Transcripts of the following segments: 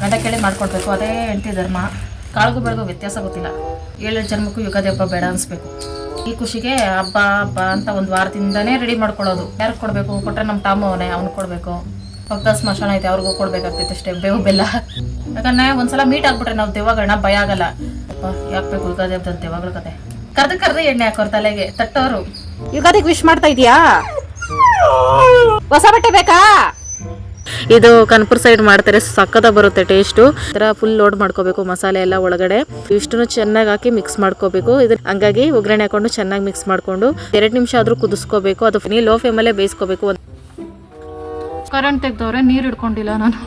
ಗಂಡ ಕೇಳಿ ಮಾಡ್ಕೊಡ್ಬೇಕು. ಅದೇ ಹೆಂಡತಿ ಧರ್ಮ. ಕಾಳಿಗೂ ಬೆಳಗು ವ್ಯತ್ಯಾಸ ಗೊತ್ತಿಲ್ಲ. ಏಳು ಜನ್ಮಕ್ಕೂ ಯುಗಾದಿ ಹಬ್ಬ ಬೇಡ ಅನ್ಸ್ಬೇಕು. ಈ ಖುಷಿಗೆ ಹಬ್ಬ ಹಬ್ಬ ಅಂತ ಒಂದು ವಾರದಿಂದನೇ ರೆಡಿ ಮಾಡ್ಕೊಳ್ಳೋದು. ಯಾರಿಗೆ ಕೊಡಬೇಕು? ಕೊಟ್ಟರೆ ನಮ್ಮ ಟಾಮ ಅವನೇ ಕೊಡಬೇಕು. ಪಕ್ಕದ ಸ್ಮಶಾನ ಐತೆ, ಅವ್ರಿಗೂ ಕೊಡ್ಬೇಕಾಗ್ತೈತೆ ಅಷ್ಟೇ, ಬೇವು ಬೆಲ್ಲ. ಯಾಕಂದ್ರೆ ಒಂದ್ಸಲ ಮೀಟ್ ಆಗ್ಬಿಟ್ರೆ ನಾವು ದೆವ್ವಗಳನ್ನ ಭಯ ಆಗಲ್ಲ. ಯಾಕೆ ಬೇಕು ಯುಗಾದಿ ಹಬ್ಬದ ದೇವಾಗಳ ಕತೆ? ಕರ್ದು ಕರ್ದು ಎಣ್ಣೆ ಹಾಕೋರು ತಲೆಗೆ, ತಟ್ಟೋರು. ಯುಗಾದಿಗೆ ವಿಶ್ ಮಾಡ್ತಾ ಇದೀಯಾ? ಹೊಸ ಬಟ್ಟೆ ಬೇಕಾ? ಇದು ಕನ್ಪುರ್ ಸೈಡ್ ಮಾಡ್ತಾರೆ ಸಕ್ಕದ ಬರುತ್ತೆ ಟೇಸ್ಟು ಇದರ ಫುಲ್ ಲೋಡ್ ಮಾಡ್ಕೋಬೇಕು ಮಸಾಲೆ ಎಲ್ಲ ಒಳಗಡೆ. ಇಷ್ಟನ್ನು ಚೆನ್ನಾಗಿ ಹಾಕಿ ಮಿಕ್ಸ್ ಮಾಡ್ಕೋಬೇಕು. ಇದು ಹಂಗಾಗಿ ಒಗ್ಗರಣೆ ಹಾಕೊಂಡು ಚೆನ್ನಾಗಿ ಮಿಕ್ಸ್ ಮಾಡ್ಕೊಂಡು ಎರಡು ನಿಮಿಷ ಆದ್ರೂ ಕುದಿಸ್ಕೋಬೇಕು. ಅದು ನೀ ಲೋ ಫ್ಲೇಮಲ್ಲೇ ಬೇಯಿಸ್ಕೋಬೇಕು. ಕರೆಂಟ್ ತೆಗ್ದವ್ರೆ ನೀರು ಹಿಡ್ಕೊಂಡಿಲ್ಲ ನಾನು.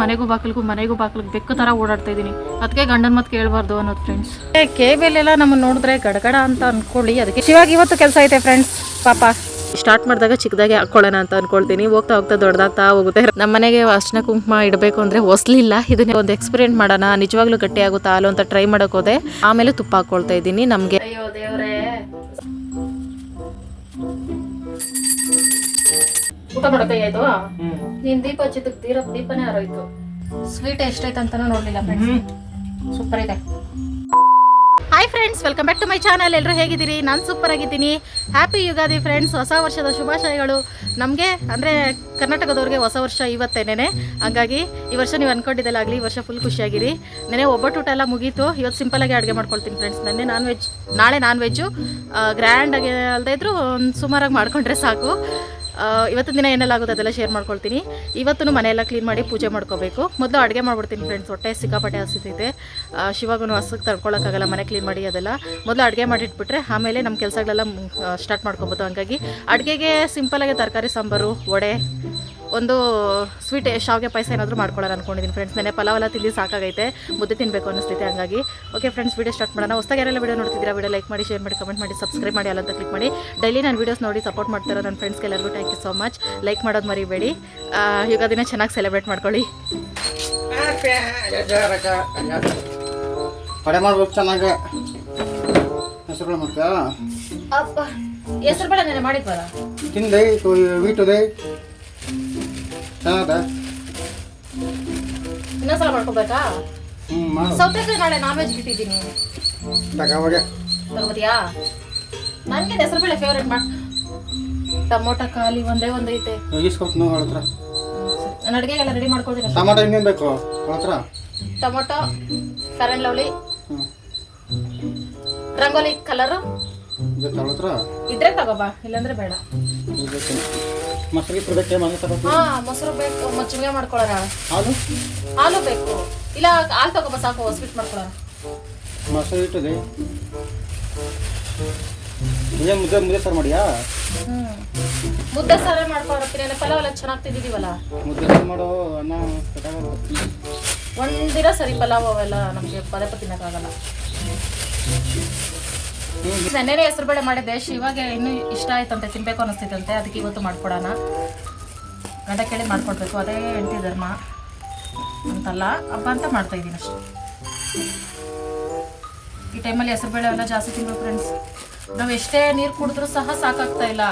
ಮನೆಗೂ ಬಾಗಿಲಿಗೂ ಮನೆಗೂ ಬಾಗಿಲಿಗೆ ಬೆಕ್ಕು ತರ ಓಡಾಡ್ತಾ ಇದ್ದೀನಿ ಅದಕ್ಕೆ ಗಂಡನ ಮತ್ತೆ ಕೇಳಬಾರ್ದು ಅನ್ನೋದು ಫ್ರೆಂಡ್ಸ್ ಕೇಬಲ್ ಎಲ್ಲ ನಮ್ಮನ್ನ ನೋಡಿದ್ರೆ ಗಡಗಡ ಅಂತ ಅನ್ಕೊಳ್ಳಿ. ಅದಕ್ಕೆ ಶಿವಾಗ ಇವತ್ತು ಕೆಲಸ ಐತೆ ಫ್ರೆಂಡ್ಸ್ ಪಾಪ. ಸ್ಟಾರ್ಟ್ ಮಾಡಿದಾಗ ಚಿಕ್ಕದಾಗಿ ಹಾಕೊಳ್ಳೋಣ ಅಂತ ಅನ್ಕೊಳ್ತೀನಿ. ಹೋಗ್ತಾ ಹೋಗ್ತಾ ದೊಡ್ಡದಾಗ್ತಾ ಹೋಗುತ್ತೆ. ನಮ್ಮ ಮನೆಗೆ ಅರ್ಶನ ಕುಂಕುಮ ಇಡಬೇಕು ಅಂದ್ರೆ ಹೊಸ್ಲಿಲ್ಲ. ಇದನ್ನ ಒಂದು ಎಕ್ಸ್ಪೆರಿಮೆಂಟ್ ಮಾಡೋಣ. ನಿಜವಾಗ್ಲೂ ಗಟ್ಟಿ ಆಗುತ್ತಾ ಅಲ್ಲೋ ಅಂತ ಟ್ರೈ ಮಾಡಕ್ ಹೋದೆ. ಆಮೇಲೆ ತುಪ್ಪ ಹಾಕೊಳ್ತಾ ಇದ್ದೀನಿ. ನಮಗೆ ಊಟ ಮಾಡಕ್ಕೆ ಆಯ್ತು? ನೀನ್ ದೀಪ ಹಚ್ಚಿದ್ದಕ್ ದೀರ ದೀಪನೇ ಆರೋಯ್ತು ಸ್ವೀಟ್ ಎಷ್ಟೈತೆ ಅಂತಾನು ನೋಡ್ಲಿಲ್ಲ ಸೂಪರ್ ಇದೆ. Hi friends welcome back to my channel ಎಲ್ಲರೂ ಹೇಗಿದ್ದೀರಿ? ನಾನು ಸೂಪರ್ ಆಗಿದ್ದೀನಿ. ಹ್ಯಾಪಿ ಯುಗಾದಿ ಫ್ರೆಂಡ್ಸ್ ಹೊಸ ವರ್ಷದ ಶುಭಾಶಯಗಳು. ನಮಗೆ ಅಂದರೆ ಕರ್ನಾಟಕದವ್ರಿಗೆ ಹೊಸ ವರ್ಷ ಇವತ್ತೇನೆ ಹಂಗಾಗಿ ಈ ವರ್ಷ ನೀವು ಅನ್ಕೊಂಡಿದ್ದೆಲ್ಲ ಆಗಲಿ ಈ ವರ್ಷ ಫುಲ್ ಖುಷಿಯಾಗಿರಿ. ನೆನೆ ಒಬ್ಬಟ್ಟು ಊಟ ಎಲ್ಲ ಮುಗೀತು. ಇವತ್ತು ಸಿಂಪಲಾಗಿ ಅಡುಗೆ ಮಾಡ್ಕೊಳ್ತೀನಿ ಫ್ರೆಂಡ್ಸ್ ನೆನ್ನೆ ನಾನ್ ವೆಜ್ ನಾಳೆ ನಾನ್ ವೆಜ್ಜು ಗ್ರ್ಯಾಂಡಾಗಿ ಅಲ್ಲದೇ ಇದ್ದರೂ ಒಂದು ಸುಮಾರಾಗಿ ಮಾಡ್ಕೊಂಡ್ರೆ ಸಾಕು. ಇವತ್ತಿನ ದಿನ ಏನೆಲ್ಲ ಆಗುತ್ತೆ ಅದೆಲ್ಲ ಶೇರ್ ಮಾಡ್ಕೊಳ್ತೀನಿ. ಇವತ್ತು ಮನೆಯೆಲ್ಲ ಕ್ಲೀನ್ ಮಾಡಿ ಪೂಜೆ ಮಾಡ್ಕೋಬೇಕು. ಮೊದಲು ಅಡುಗೆ ಮಾಡ್ಬಿಡ್ತೀನಿ ಫ್ರೆಂಡ್ಸ್ ಹೊಟ್ಟೆ ಸಿಕ್ಕಾಪಟ್ಟೆ ಹಸಿತೈತೆ. ಶಿವಾಗೂ ಹಸಕ್ಕೆ ತಡ್ಕೊಳಕ್ಕಾಗಲ್ಲ, ಮನೆ ಕ್ಲೀನ್ ಮಾಡಿ ಅದೆಲ್ಲ. ಮೊದಲು ಅಡುಗೆ ಮಾಡಿಟ್ಬಿಟ್ರೆ ಆಮೇಲೆ ನಮ್ಮ ಕೆಲಸಗಳೆಲ್ಲ ಸ್ಟಾರ್ಟ್ ಮಾಡ್ಕೊಬೋದು. ಹಂಗಾಗಿ ಅಡುಗೆಗೆ ಸಿಂಪಲಾಗಿ ತರಕಾರಿ, ಸಾಂಬಾರು, ವಡೆ ಒಂದು ಸ್ವೀಟ್ ಶಾವಿಗೆ ಪಾಯಸ ಏನಾದರೂ ಮಾಡ್ಕೊಳ್ಳೋಣ ಅನ್ಕೊಂಡಿದ್ದೀನಿ ಫ್ರೆಂಡ್ಸ್ ನೆನೆ ಪಲಾವ್ ಎಲ್ಲ ತಿಂದು ಸಾಕಾಗೈತೆ. ಮುದ್ದೆ ತಿನ್ನಬೇಕು ಅನ್ನಿಸ್ತೈತೆ ಹಾಗಾಗಿ. ಓಕೆ ಫ್ರೆಂಡ್ಸ್ ವೀಡಿಯೋ ಸ್ಟಾರ್ಟ್ ಮಾಡೋಣ. ಹೊಸದಾಗಿ ಯಾರೆಲ್ಲ ವೀಡಿಯೋ ನೋಡ್ತಿದ್ದೀರಾ ವೀಡಿಯೋ ಲೈಕ್ ಮಾಡಿ ಶೇರ್ ಮಾಡಿ ಕಮೆಂಟ್ ಮಾಡಿ ಸಬ್ಸ್ಕ್ರೈಬ್ ಮಾಡಿ ಅಲ್ಲಂತ ಕ್ಲಿಕ್ ಮಾಡಿ. ಡೈಲಿ ನಾನು ವೀಡಿಯೋಸ್ ನೋಡಿ ಸಪೋರ್ಟ್ ಮಾಡ್ತಾರೆ ನನ್ನ ಫ್ರೆಂಡ್ಸ್ಗೆ ಎಲ್ಲರಿಗೂ thank you so much like ಮಾಡೋದು ಮರಿಬೇಡಿ. ಯುಗಾದಿನ ಚೆನ್ನಾಗಿ ಸೆಲೆಬ್ರೇಟ್ ಮಾಡ್ಕೊಳ್ಳಿ. ಮಾಡ್ಬೇಕು ಚೆನ್ನಾಗಿ. ಹೆಸರುಗಳು ಮತ್ತೆ ಅಪ್ಪ ಹೆಸರು ಬೇಡ ನೆನೆ ಮಾಡಿದ್ವಲ್ಲ? ತಿಂದೆ ವೀಟುದೆ. ಚೆನ್ನಾಗದ ಇನ್ನೊಂದ್ಸಲ ಮಾಡ್ಕೋಬೇಕಾ? ಹ್ಞೂ ಮಾಡು. ಸೌತೆಕಾಯಿ ನಾಳೆ ನಾನ್ ವೆಜ್ ತಗೋತಿಯಾ ನನಗೆ ಹೆಸರು ಬೇಳೆ ಫೇವ್ರೇಟ್ ಮಾಡ್ ಟಮೋಟ ಖಾಲಿ ಒಂದೇ ಒಂದು ಐತೆ. ಈಸ್ಕೊಡ್ತೀನಿ ಅವಳ ಹತ್ರ ನಾನು ಅಡುಗೆಗೆಲ್ಲ ರೆಡಿ ಮಾಡ್ಕೊಳ್ತೀನಿ ಅಷ್ಟೇ. ಟಮಾಟೊ ಇನ್ನೇನು ಬೇಕು? ಅವಳ ಹತ್ರ ಟೊಮೊಟೊ ಫೇರ್ ಆ್ಯಂಡ್ ಲವ್ಲಿ. ಹ್ಞೂ ರಂಗೋಲಿ ಕಲರು ಅವಳ ಹತ್ರ ಇದ್ರೆ ತಗೋಬಾ ಇಲ್ಲಾಂದ್ರೆ ಬೇಡ. ಬೇಕು ಮೊಸರು ಕೊಡಬೇಕು ಮನೆ ಹಾ ಮೊಸರು ಬೇಕು ಮಜ್ಜಿಗೆ ಮಾಡ್ಕೊಳ್ಳೋಣ. ಹಾಲು? ಹಾಲು ಬೇಕು. ಇಲ್ಲ ಹಾಲು ತಗೋಬಾ ಸಾಕು ಸ್ವೀಟ್ ಮಾಡ್ಕೊಳ್ಳೋಣ. ಮೊಸರು ಇಟ್ಟಿದೆ. ಏನು ಮುದ್ದೆ ಮುದ್ದೆ ಸಾರು ಮಾಡಿಯಾ? ಮುದ್ದೆ ಸಾರೇ ಮಾಡ್ಕೊಳತ್ತೀನಿ ಪಲಾವ್ ಎಲ್ಲ ಚೆನ್ನಾಗಿ ತಿಂದಿದೀವಲ್ಲ ಮುದ್ದೆ ಸಾರು ಮಾಡೋ ಅನ್ನ ಒಂದಿರ ಒಂದಿನ ಸರಿ ಪಲಾವ್ ಅವೆಲ್ಲ ನಮಗೆ ಪದೇ ಪದೇ ತಿನ್ನಕ್ಕಾಗಲ್ಲ. ನೆನ್ನೆನೇ ಹೆಸರು ಬೇಳೆ ಮಾಡಿದ್ದೆ. ಇವಾಗ ಇನ್ನೂ ಇಷ್ಟ ಆಯ್ತಂತೆ ತಿನ್ಬೇಕು ಅನಿಸ್ತೈತಂತೆ ಅದಕ್ಕೆ ಇವತ್ತು ಮಾಡ್ಕೊಡೋಣ. ಗಂಡ ಕೇಳಿ ಮಾಡ್ಕೊಡ್ಬೇಕು. ಅದೇ ಹೆಂಡತಿ ಧರ್ಮ ಅಂತಲ್ಲ. ಹಬ್ಬ ಅಂತ ಮಾಡ್ತಾ ಇದ್ದೀನಿ ಅಷ್ಟೇ. ಈ ಟೈಮಲ್ಲಿ ಹೆಸರು ಬೇಳೆ ಎಲ್ಲ ಜಾಸ್ತಿ ತಿನ್ಬೇಕು ಫ್ರೆಂಡ್ಸ್ ನಾವು ಎಷ್ಟೇ ನೀರು ಕುಡಿದ್ರೂ ಸಹ ಸಾಕಾಗ್ತಾ ಇಲ್ಲ.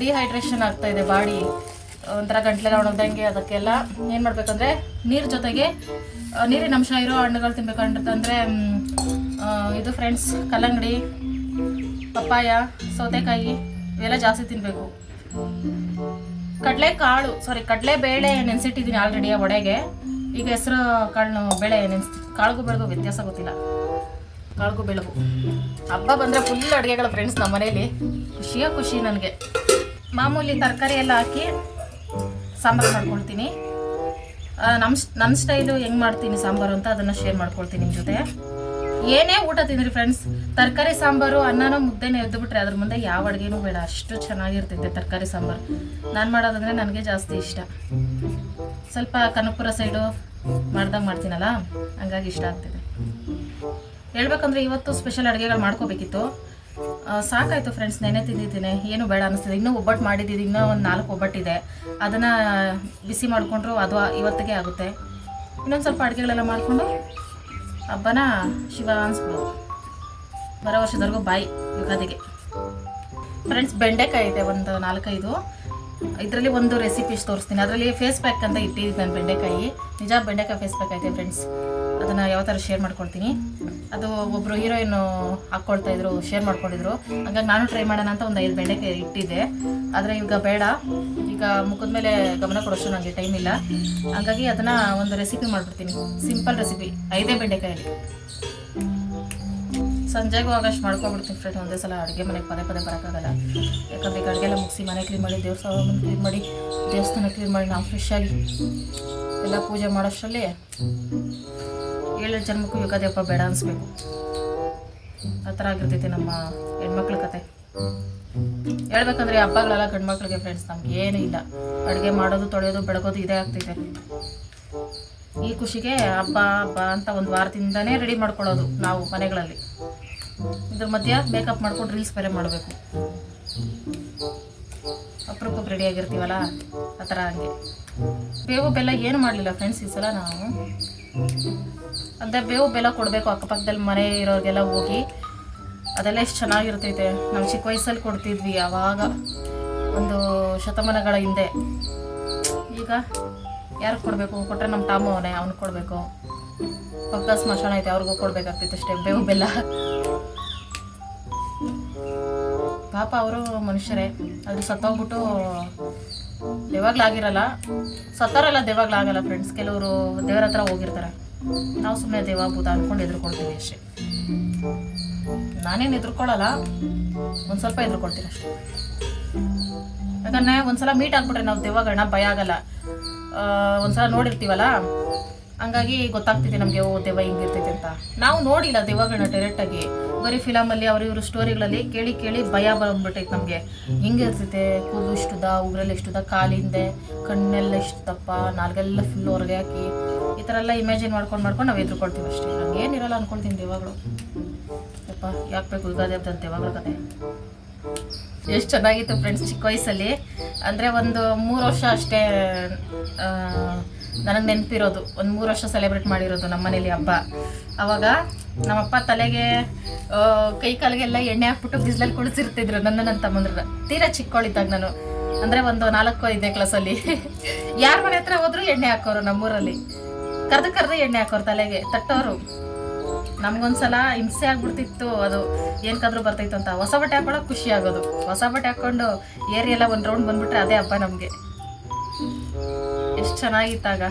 ಡಿಹೈಡ್ರೇಷನ್ ಆಗ್ತಾ ಇದೆ ಬಾಡಿ. ಒಂಥರ ಗಂಟ್ಲೆಲ್ಲ ಒಣಗ್ದಂಗೆ ಅದಕ್ಕೆಲ್ಲ ಏನು ಮಾಡ್ಬೇಕಂದ್ರೆ ನೀರು ಜೊತೆಗೆ ನೀರಿನ ಅಂಶ ಇರೋ ಹಣ್ಣುಗಳು ತಿನ್ಬೇಕಂದ್ರೆ ಇದು ಫ್ರೆಂಡ್ಸ್ ಕಲ್ಲಂಗಡಿ, ಪಪ್ಪಾಯ, ಸೌತೆಕಾಯಿ, ಇವೆಲ್ಲ ಜಾಸ್ತಿ ತಿನ್ನಬೇಕು ಕಡಲೆ ಕಾಳು ಸಾರಿ ಕಡಲೆ ಬೇಳೆ ನೆನೆಸಿಟ್ಟಿದ್ದೀನಿ ಆಲ್ರೆಡಿ ಆ ವಡೆಗೆ. ಈಗ ಹೆಸರು ಕಾಳು ಬೇಳೆ ನೆನೆಸ್, ಕಾಳಿಗೂ ಬೆಳಗು ವ್ಯತ್ಯಾಸ ಗೊತ್ತಿಲ್ಲ. ಕಾಳಿಗೂ ಬೆಳಗು ಹಬ್ಬ ಬಂದರೆ ಫುಲ್ ಅಡುಗೆಗಳು ಫ್ರೆಂಡ್ಸ್ ನಮ್ಮ ಮನೇಲಿ. ಖುಷಿಯ ಖುಷಿ ನನಗೆ. ಮಾಮೂಲಿ ತರಕಾರಿ ಎಲ್ಲ ಹಾಕಿ ಸಾಂಬಾರು ಮಾಡ್ಕೊಳ್ತೀನಿ. ನಮ್ಮ ನನ್ನ ಸ್ಟೈಲು ಹೆಂಗೆ ಮಾಡ್ತೀನಿ ಸಾಂಬಾರು ಅಂತ ಅದನ್ನು ಶೇರ್ ಮಾಡ್ಕೊಳ್ತೀನಿ ನಿಮ್ಮ ಜೊತೆ. ಏನೇ ಊಟ ತಿಂದ್ರಿ ಫ್ರೆಂಡ್ಸ್ ತರಕಾರಿ ಸಾಂಬಾರು, ಅನ್ನನ ಮುದ್ದೆನೇ ಎದ್ದು ಬಿಟ್ರೆ ಅದ್ರ ಮುಂದೆ ಯಾವ ಅಡುಗೆನೂ ಬೇಡ. ಅಷ್ಟು ಚೆನ್ನಾಗಿರ್ತೈತೆ ತರಕಾರಿ ಸಾಂಬಾರು. ನಾನು ಮಾಡೋದಂದ್ರೆ ನನಗೆ ಜಾಸ್ತಿ ಇಷ್ಟ. ಸ್ವಲ್ಪ ಕನಕಪುರ ಸೈಡು ಮಾಡ್ದಂಗೆ ಮಾಡ್ತೀನಲ್ಲ, ಹಂಗಾಗಿ ಇಷ್ಟ ಆಗ್ತಿದೆ. ಹೇಳ್ಬೇಕಂದ್ರೆ ಇವತ್ತು ಸ್ಪೆಷಲ್ ಅಡುಗೆಗಳು ಮಾಡ್ಕೋಬೇಕಿತ್ತು. ಸಾಕಾಯಿತು ಫ್ರೆಂಡ್ಸ್ ನೆನೆ ತಿಂದಿದ್ದೀನಿ. ಏನು ಬೇಡ ಅನಿಸ್ತಿದೆ. ಇನ್ನೂ ಒಬ್ಬಟ್ಟು ಮಾಡಿದ್ದೀನಿ ಇನ್ನೂ ಒಂದು ನಾಲ್ಕು ಒಬ್ಬಟ್ಟಿದೆ ಅದನ್ನು ಬಿಸಿ ಮಾಡಿಕೊಂಡ್ರು ಅದು ಇವತ್ತಿಗೆ ಆಗುತ್ತೆ. ಇನ್ನೊಂದು ಸ್ವಲ್ಪ ಅಡುಗೆಗಳೆಲ್ಲ ಮಾಡಿಕೊಂಡು ಹಬ್ಬನ ಶಿವ ಅನ್ಸ್ಬೋದು. ಬರೋ ವರ್ಷದವರೆಗೂ ಬಾಯಿ ಯುಗಾದಿಗೆ. ಫ್ರೆಂಡ್ಸ್ ಬೆಂಡೆಕಾಯಿ ಇದೆ, ಒಂದು ನಾಲ್ಕೈದು. ಇದರಲ್ಲಿ ಒಂದು ರೆಸಿಪೀಸ್ ತೋರಿಸ್ತೀನಿ. ಅದರಲ್ಲಿ ಫೇಸ್ ಪ್ಯಾಕ್ ಅಂತ ಇಟ್ಟಿದ್ದೀನಿ ನಾನು ಬೆಂಡೆಕಾಯಿ. ನಿಜ ಬೆಂಡೆಕಾಯಿ ಫೇಸ್ ಪ್ಯಾಕ್ ಐತೆ ಫ್ರೆಂಡ್ಸ್ ಅದನ್ನು ಯಾವ ಶೇರ್ ಮಾಡ್ಕೊಳ್ತೀನಿ. ಅದು ಒಬ್ಬರು ಹೀರೋಯಿನ್ ಹಾಕ್ಕೊಳ್ತಾ ಇದ್ರು ಶೇರ್ ಮಾಡ್ಕೊಂಡಿದ್ರು ಹಾಗಾಗಿ ನಾನು ಟ್ರೈ ಮಾಡೋಣ ಅಂತ ಒಂದು ಐದು ಬೆಂಡೆಕಾಯಿ ಇಟ್ಟಿದ್ದೆ. ಆದರೆ ಈಗ ಬೇಡ. ಈಗ ಮುಖದ ಮೇಲೆ ಗಮನ ಕೊಡೋಷ್ಟು ನನಗೆ ಟೈಮ್ ಇಲ್ಲ. ಹಾಗಾಗಿ ಅದನ್ನು ಒಂದು ರೆಸಿಪಿ ಮಾಡಿಬಿಡ್ತೀನಿ. ಸಿಂಪಲ್ ರೆಸಿಪಿ ಐದೇ ಬೆಂಡೆಕಾಯಲ್ಲಿ. ಸಂಜೆಗೂ ಆಗಷ್ಟು ಮಾಡ್ಕೊಬಿಡ್ತೀನಿ ಫ್ರೆಂಡ್ ಒಂದೇ ಸಲ ಅಡುಗೆ ಮನೆಗೆ ಪದೇ ಪದೇ ಬರೋಕ್ಕಾಗಲ್ಲ. ಯಾಕಂದರೆ ಈಗ ಅಡುಗೆ ಎಲ್ಲ ಮುಗಿಸಿ ಮನೆ ಕ್ಲೀನ್ ಮಾಡಿ ದೇವಸ್ಥಾನ ಕ್ಲೀನ್ ಮಾಡಿ, ದೇವಸ್ಥಾನ ಕ್ಲೀನ್ ಮಾಡಿ, ನಾವು ಫ್ರೆಶ್ ಆಗಿ ಎಲ್ಲ ಪೂಜೆ ಮಾಡೋಷ್ಟರಲ್ಲಿ ಏಳೆಂಟು ಜನ್ಮಕ್ಕೂ ಯುಗಾದಿ ಹಬ್ಬ ಬೇಡ ಅನಿಸ್ಬೇಕು. ಆ ಥರ ಆಗಿರ್ತೈತೆ ನಮ್ಮ ಹೆಣ್ಮಕ್ಳ ಕತೆ. ಹೇಳ್ಬೇಕಂದ್ರೆ ಹಬ್ಬಗಳೆಲ್ಲ ಗಂಡ್ಮಕ್ಳಿಗೆ ಫ್ರೆಂಡ್ಸ್ ನಮ್ಗೆ ಏನೂ ಇಲ್ಲ. ಅಡುಗೆ ಮಾಡೋದು, ತೊಳೆಯೋದು, ಬೆಳಗೋದು ಇದೇ ಆಗ್ತೈತೆ. ಈ ಖುಷಿಗೆ ಹಬ್ಬ ಹಬ್ಬ ಅಂತ ಒಂದು ವಾರದಿಂದನೇ ರೆಡಿ ಮಾಡ್ಕೊಳ್ಳೋದು ನಾವು ಮನೆಗಳಲ್ಲಿ. ಇದ್ರ ಮಧ್ಯ ಮೇಕಪ್ ಮಾಡ್ಕೊಂಡು ರೀಲ್ಸ್ ಬೇರೆ ಮಾಡಬೇಕು. ಅಪರೂಪಕ್ಕೆ ರೆಡಿ ಆಗಿರ್ತೀವಲ್ಲ, ಆ ಥರ ಹಂಗೆ. ಬೇವು ಬೆಲ್ಲ ಏನು ಮಾಡಲಿಲ್ಲ ಫ್ರೆಂಡ್ಸ್ ಈ ಸಲ ನಾವು. ಅಂದರೆ ಬೇವು ಬೆಲ್ಲ ಕೊಡಬೇಕು ಅಕ್ಕಪಕ್ಕದಲ್ಲಿ ಮನೆ ಇರೋರಿಗೆಲ್ಲ ಹೋಗಿ. ಅದೆಲ್ಲ ಎಷ್ಟು ಚೆನ್ನಾಗಿರ್ತೈತೆ. ನಾವು ಚಿಕ್ಕ ವಯಸ್ಸಲ್ಲಿ ಕೊಡ್ತಿದ್ವಿ ಆವಾಗ ಒಂದು ಶತಮಾನಗಳ ಹಿಂದೆ. ಈಗ ಯಾರು ಕೊಡಬೇಕು? ಕೊಟ್ಟರೆ ನಮ್ಮ ಟಾಮು ಅವನೇ, ಅವ್ನಿಗೆ ಕೊಡಬೇಕು. ಪಕ್ಕ ಸ್ಮಶಾನ ಐತೆ, ಅವ್ರಿಗೂ ಕೊಡಬೇಕಾಗ್ತಿತ್ತು ಅಷ್ಟೇ, ಬೇವು ಬೆಲ್ಲ. ಪಾಪ ಅವರು ಮನುಷ್ಯರೇ ಅದು ಸತ್ತೋಗ್ಬಿಟ್ಟು ದೇವಾಗ್ಲಾಗಿರಲ್ಲ ಸತ್ತಾರಲ್ಲ ದೇವಾಗ್ಲಾಗಲ್ಲ ಫ್ರೆಂಡ್ಸ್ ಕೆಲವರು ದೇವರ ಹತ್ರ ಹೋಗಿರ್ತಾರೆ. ನಾವು ಸುಮ್ಮನೆ ದೇವ ಭೂತ ಅಂದ್ಕೊಂಡು ಎದುರ್ಕೊಳ್ತೀವಿ ಅಷ್ಟೇ. ನಾನೇನು ಎದುರ್ಕೊಳ್ಳಲ್ಲ ಒಂದು ಸ್ವಲ್ಪ ಎದುರ್ಕೊಳ್ತೀನಿ ಅಷ್ಟೇ. ಯಾಕಂದ್ರೆ ಒಂದ್ಸಲ ಮೀಟ್ ಆಗ್ಬಿಟ್ರೆ ನಾವು ದೆವ್ವಗಳನ್ನ ಭಯ ಆಗಲ್ಲ. ಒಂದ್ಸಲ ನೋಡಿರ್ತೀವಲ್ಲ? ಹಂಗಾಗಿ ಗೊತ್ತಾಗ್ತಿದೆ ನಮಗೆ, ಓ ದೆವ್ವ ಹಿಂಗಿರ್ತೈತೆ ಅಂತ. ನಾವು ನೋಡಿಲ್ಲ ದೆವ್ವಗಳನ್ನ ಡೈರೆಕ್ಟಾಗಿ ಬರೀ ಫಿಲಮಲ್ಲಿ ಅವ್ರ ಇವ್ರ ಸ್ಟೋರಿಗಳಲ್ಲಿ ಕೇಳಿ ಕೇಳಿ ಭಯ ಬಂದ್ಬಿಟ್ಟೈತೆ ನಮಗೆ. ಹಿಂಗಿರ್ತೈತೆ, ಕೂದಲು ಇಷ್ಟುದ, ಉಗ್ರೆಲ್ಲ ಇಷ್ಟುದ, ಕಾಲಿಂದೆ, ಕಣ್ಣೆಲ್ಲ ಇಷ್ಟು ದಪ್ಪ ನಾಲ್ಗೆಲ್ಲ ಫುಲ್ ಹೊರಗೆ ಹಾಕಿ. ಈ ಥರ ಎಲ್ಲ ಇಮ್ಯಾಜಿನ್ ಮಾಡ್ಕೊಂಡು ಮಾಡ್ಕೊಂಡು ನಾವು ಎದುರುಕೊಳ್ತೀವಿ ಅಷ್ಟೇ. ಏನಿರಲ್ಲ ಅನ್ಕೊಳ್ತೀನಿ ದೇವಾಗಳು. ಅಪ್ಪ ಯಾಕೆ ಬೇಕು ಯುಗಾದಿ ಅಂತ ದೇವಾಗಳ ಕತೆ. ಎಷ್ಟು ಚೆನ್ನಾಗಿತ್ತು ಫ್ರೆಂಡ್ಸ್ ಚಿಕ್ಕ ವಯಸ್ಸಲ್ಲಿ. ಅಂದರೆ ಒಂದು ಮೂರು ವರ್ಷ ಅಷ್ಟೇ ನನಗೆ ನೆನಪಿರೋದು. ಒಂದು ಮೂರು ವರ್ಷ ಸೆಲೆಬ್ರೇಟ್ ಮಾಡಿರೋದು ನಮ್ಮ ಮನೇಲಿ ಹಬ್ಬ. ಅವಾಗ ನಮ್ಮಪ್ಪ ತಲೆಗೆ ಕೈ ಕೈ ಕಾಲಿಗೆಲ್ಲ ಎಣ್ಣೆ ಹಾಕ್ಬಿಟ್ಟು ಬಿಸಿಲಲ್ಲಿ ಕುಳಿಸಿರ್ತಿದ್ರು ನನ್ನ ನನ್ನ ತಮ್ಮಂದ್ರ ತೀರಾ ಚಿಕ್ಕವಳಿದ್ದಾಗ ನಾನು. ಅಂದರೆ ಒಂದು ನಾಲ್ಕು ಐದನೇ ಕ್ಲಾಸಲ್ಲಿ ಯಾರ ಮನೆ ಹತ್ರ ಹೋದ್ರು ಎಣ್ಣೆ ಹಾಕೋರು ನಮ್ಮೂರಲ್ಲಿ. ಕರ್ದು ಕರ್ದು ಎಣ್ಣೆ ಹಾಕೋರು ತಲೆಗೆ, ತಟ್ಟೋರು. ನಮ್ಗೊಂದ್ಸಲ ಹಿಂಸೆ ಆಗ್ಬಿಡ್ತಿತ್ತು ಅದು. ಏನಕ್ಕಾದ್ರೂ ಬರ್ತೈತು ಅಂತ. ಹೊಸ ಬಟ್ಟೆ ಹಾಕೊಳ್ಳೋಕೆ ಖುಷಿ ಆಗೋದು. ಹೊಸ ಬಟ್ಟೆ ಹಾಕೊಂಡು ಏರಿ ಎಲ್ಲ ಒಂದು ರೌಂಡ್ ಬಂದ್ಬಿಟ್ರೆ ಅದೇ ಹಬ್ಬ ನಮಗೆ. ಎಷ್ಟು ಚೆನ್ನಾಗಿತ್ತಾಗ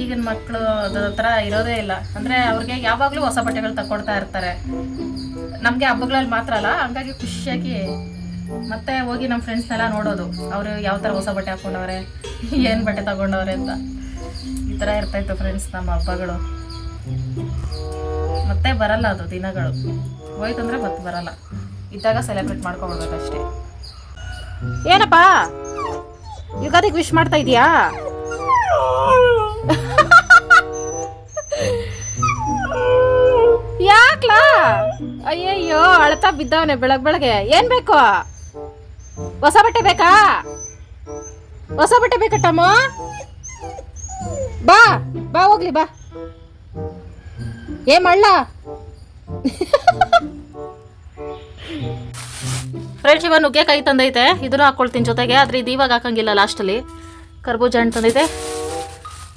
ಈಗಿನ ಮಕ್ಕಳು ಅದ್ರ ಥರ ಇರೋದೇ ಇಲ್ಲ. ಅಂದರೆ ಅವ್ರಿಗೆ ಯಾವಾಗಲೂ ಹೊಸ ಬಟ್ಟೆಗಳು ತಕೊಳ್ತಾ ಇರ್ತಾರೆ. ನಮಗೆ ಹಬ್ಬಗಳಲ್ಲಿ ಮಾತ್ರ ಅಲ್ಲ, ಹಂಗಾಗಿ ಖುಷಿಯಾಗಿ ಮತ್ತೆ ಹೋಗಿ ನಮ್ಮ ಫ್ರೆಂಡ್ಸ್ನೆಲ್ಲ ನೋಡೋದು. ಅವರು ಯಾವ ಥರ ಹೊಸ ಬಟ್ಟೆ ಹಾಕೊಂಡವ್ರೆ, ಏನು ಬಟ್ಟೆ ತಗೊಂಡವ್ರೆ ಅಂತ. ಈ ಥರ ಇರ್ತಾಯಿತ್ತು ಫ್ರೆಂಡ್ಸ್ ನಮ್ಮ ಹಬ್ಬಗಳು. ಮತ್ತೆ ಬರಲ್ಲ ಅದು ದಿನಗಳು. ಹೋಯ್ತು ಅಂದರೆ ಮತ್ತೆ ಬರಲ್ಲ. ಇದ್ದಾಗ ಸೆಲೆಬ್ರೇಟ್ ಮಾಡ್ಕೊಬಿಡ್ಬೇಕಷ್ಟೇ ಏನಪ್ಪ? ಯುಗಾದಿಗೆ ವಿಶ್ ಮಾಡ್ತಾ ಇದೀಯಾ? ಯಾಕ್ಲಾ? ಅಯ್ಯಯ್ಯೋ, ಅಳ್ತಾ ಬಿದ್ದವನೆ ಬೆಳಗ್ ಬೆಳಗ್ಗೆ. ಏನ್ ಬೇಕು? ಹೊಸ ಬಟ್ಟೆ ಬೇಕಾ? ಹೊಸ ಬಟ್ಟೆ ಬೇಕಾ ಬಾ ಬಾ, ಹೋಗ್ಲಿ, ಬಾ. ಏ, ಮಳ್ಳ. ಫ್ರೆಂಡ್ಸ್ ಇವಾಗ ನುಗ್ಗೆಕಾಯಿ ತಂದೈತೆ, ಇದನ್ನು ಹಾಕ್ಕೊಳ್ತೀನಿ ಜೊತೆಗೆ, ಆದರೆ ಇದು ಇವಾಗ ಹಾಕಂಗಿಲ್ಲ ಲಾಸ್ಟಲ್ಲಿ ಕರ್ಬೂಜ ಹಣ್ಣು ತಂದೈತೆ,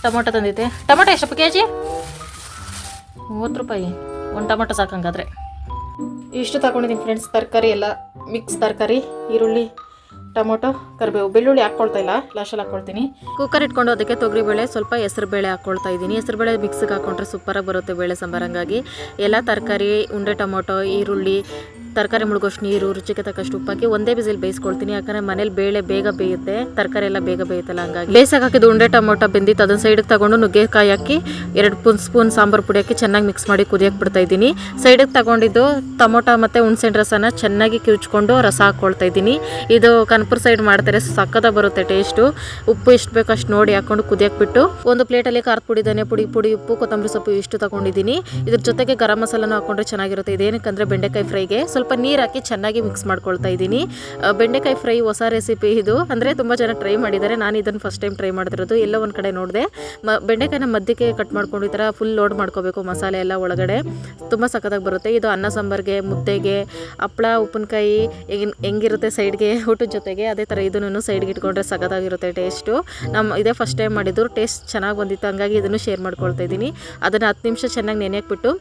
ಟೊಮೊಟೊ ತಂದೈತೆ. ಟೊಮೊಟೊ ಎಷ್ಟಪ್ಪ ಕೆ ಜಿ ಮೂವತ್ತು ರೂಪಾಯಿ. ಒಂದು ಟೊಮೊಟೊ ಸಾಕಂಗಾದ್ರೆ. ಇಷ್ಟು ತಗೊಂಡಿದ್ದೀನಿ ಫ್ರೆಂಡ್ಸ್ ತರಕಾರಿ ಎಲ್ಲ. ಮಿಕ್ಸ್ ತರಕಾರಿ, ಈರುಳ್ಳಿ, ಟೊಮೊಟೊ, ಕರಿಬೇವು, ಬೆಳ್ಳುಳ್ಳಿ ಹಾಕ್ಕೊಳ್ತಾ ಇಲ್ಲ. ಲಾಸ್ಟಲ್ಲಿ ಹಾಕ್ಕೊಳ್ತೀನಿ ಕುಕ್ಕರ್ ಇಟ್ಕೊಂಡು ಅದಕ್ಕೆ ತೊಗರಿಬೇಳೆ ಸ್ವಲ್ಪ ಹೆಸರು ಬೇಳೆ ಹಾಕ್ಕೊಳ್ತಾ ಇದ್ದೀನಿ. ಹೆಸರು ಬೇಳೆ ಮಿಕ್ಸಿಗೆ ಹಾಕ್ಕೊಂಡ್ರೆ ಸೂಪರಾಗಿ ಬರುತ್ತೆ ಬೇಳೆ ಸಾಂಬಾರಂಗಾಗಿ. ಎಲ್ಲ ತರಕಾರಿ, ಉಂಡೆ, ಟೊಮೊಟೊ, ಈರುಳ್ಳಿ ತರಕಾರಿ ಮುಳುಗೋಷ್ಟು ನೀರು, ರುಚಿಗೆ ತಕ್ಕಷ್ಟು ಉಪ್ಪಾಕಿ ಒಂದೇ ಬಿಸಿಲು ಬೇಯಿಸ್ಕೊಳ್ತೀನಿ. ಯಾಕಂದ್ರೆ ಮನೇಲಿ ಬೇಳೆ ಬೇಗ ಬೇಯುತ್ತೆ, ತರಕಾರಿ ಎಲ್ಲ ಬೇಗ ಬೇಯುತ್ತಲ್ಲ ಹಂಗಾಗಿ. ಬೇಯಿಸಕ್ಕೆ ಹಾಕಿದ ಉಂಡೆ ಟೊಮೊಟೊ ಬೆಂದಿತ್ತು. ಅದನ್ನ ಸೈಡಿಗೆ ತಗೊಂಡು ನುಗ್ಗೆಕಾಯಿ ಹಾಕಿ, ಎರಡು ಸ್ಪೂನ್ ಸ್ಪೂನ್ ಸಾಂಬಾರು ಪುಡಿ ಹಾಕಿ ಚೆನ್ನಾಗಿ ಮಿಕ್ಸ್ ಮಾಡಿ ಕುದಿಯಕ್ಕೆ ಬಿಡ್ತಾ ಇದ್ದೀನಿ. ಸೈಡಿಗೆ ತಗೊಂಡಿದ್ದು ಟೊಮೊಟೊ ಮತ್ತು ಹುಣ್ಸೆಹಣ್ಣು ರಸನ ಚೆನ್ನಾಗಿ ಕಿವುಚ್ಕೊಂಡು ರಸ ಹಾಕ್ಕೊಳ್ತಾ ಇದ್ದೀನಿ. ಇದು ಕನ್ಪುರ್ ಸೈಡ್ ಮಾಡ್ತಾರೆ ಸಕ್ಕದ ಬರುತ್ತೆ ಟೇಸ್ಟು ಉಪ್ಪು ಎಷ್ಟು ಬೇಕು ಅಷ್ಟು ನೋಡಿ ಹಾಕೊಂಡು ಕುದಿಯಕ್ಕೆ ಬಿಟ್ಟು, ಒಂದು ಪ್ಲೇಟಲ್ಲಿ ಖಾರದ ಪುಡಿ, ಧನಿಯಾ ಪುಡಿ ಪುಡಿ, ಉಪ್ಪು, ಕೊತ್ತಂಬರಿ ಸೊಪ್ಪು ಇಷ್ಟು ತಗೊಂಡಿದ್ದೀನಿ. ಇದ್ರ ಜೊತೆಗೆ ಗರಂ ಮಸಾಲನೂ ಹಾಕೊಂಡ್ರೆ ಚೆನ್ನಾಗಿರುತ್ತೆ. ಇದೇನಕ್ಕಂದ್ರೆ ಬೆಂಡೆಕಾಯಿ ಫ್ರೈಗೆ ಸ್ವಲ್ಪ ಸ್ವಲ್ಪ ನೀರು ಹಾಕಿ ಚೆನ್ನಾಗಿ ಮಿಕ್ಸ್ ಮಾಡ್ಕೊಳ್ತಾ ಇದ್ದೀನಿ. ಬೆಂಡೆಕಾಯಿ ಫ್ರೈ ಹೊಸ ರೆಸಿಪಿ ಇದು. ಅಂದರೆ ತುಂಬ ಜನ ಟ್ರೈ ಮಾಡಿದ್ದಾರೆ. ನಾನು ಇದನ್ನು ಫಸ್ಟ್ ಟೈಮ್ ಟ್ರೈ ಮಾಡಿರೋದು ಎಲ್ಲ ಒಂದು ಕಡೆ ನೋಡಿದೆ. ಮ, ಬೆಂಡೆಕಾಯಿನ ಮಧ್ಯಕ್ಕೆ ಕಟ್ ಮಾಡ್ಕೊಂಡು ಈ ಥರ ಫುಲ್ ಲೋಡ್ ಮಾಡ್ಕೋಬೇಕು ಮಸಾಲೆ ಎಲ್ಲ ಒಳಗಡೆ. ತುಂಬ ಸಖತ್ತಾಗಿ ಬರುತ್ತೆ. ಇದು ಅನ್ನ ಸಾಂಬಾರಿಗೆ, ಮುದ್ದೆಗೆ ಹಪ್ಪಳ ಉಪ್ಪಿನಕಾಯಿ, ಹೆಂಗ್, ಹೆಂಗಿರುತ್ತೆ ಸೈಡ್ಗೆ ಊಟದ ಜೊತೆಗೆ ಅದೇ ಥರ ಇದನ್ನು ಸೈಡ್ಗೆ ಇಟ್ಕೊಂಡ್ರೆ ಸಖತ್ತಾಗಿರುತ್ತೆ ಟೇಸ್ಟು ನಮ್ಮ ಇದೇ ಫಸ್ಟ್ ಟೈಮ್ ಮಾಡಿದ್ರು ಟೇಸ್ಟ್ ಚೆನ್ನಾಗಿ ಬಂದಿತ್ತು. ಹಂಗಾಗಿ ಇದನ್ನು ಶೇರ್ ಮಾಡ್ಕೊಳ್ತಾ ಇದ್ದೀನಿ. ಅದನ್ನು ಹತ್ತು ನಿಮಿಷ ಚೆನ್ನಾಗಿ ನೆನೆಯಕ್ಬಿಟ್ಟು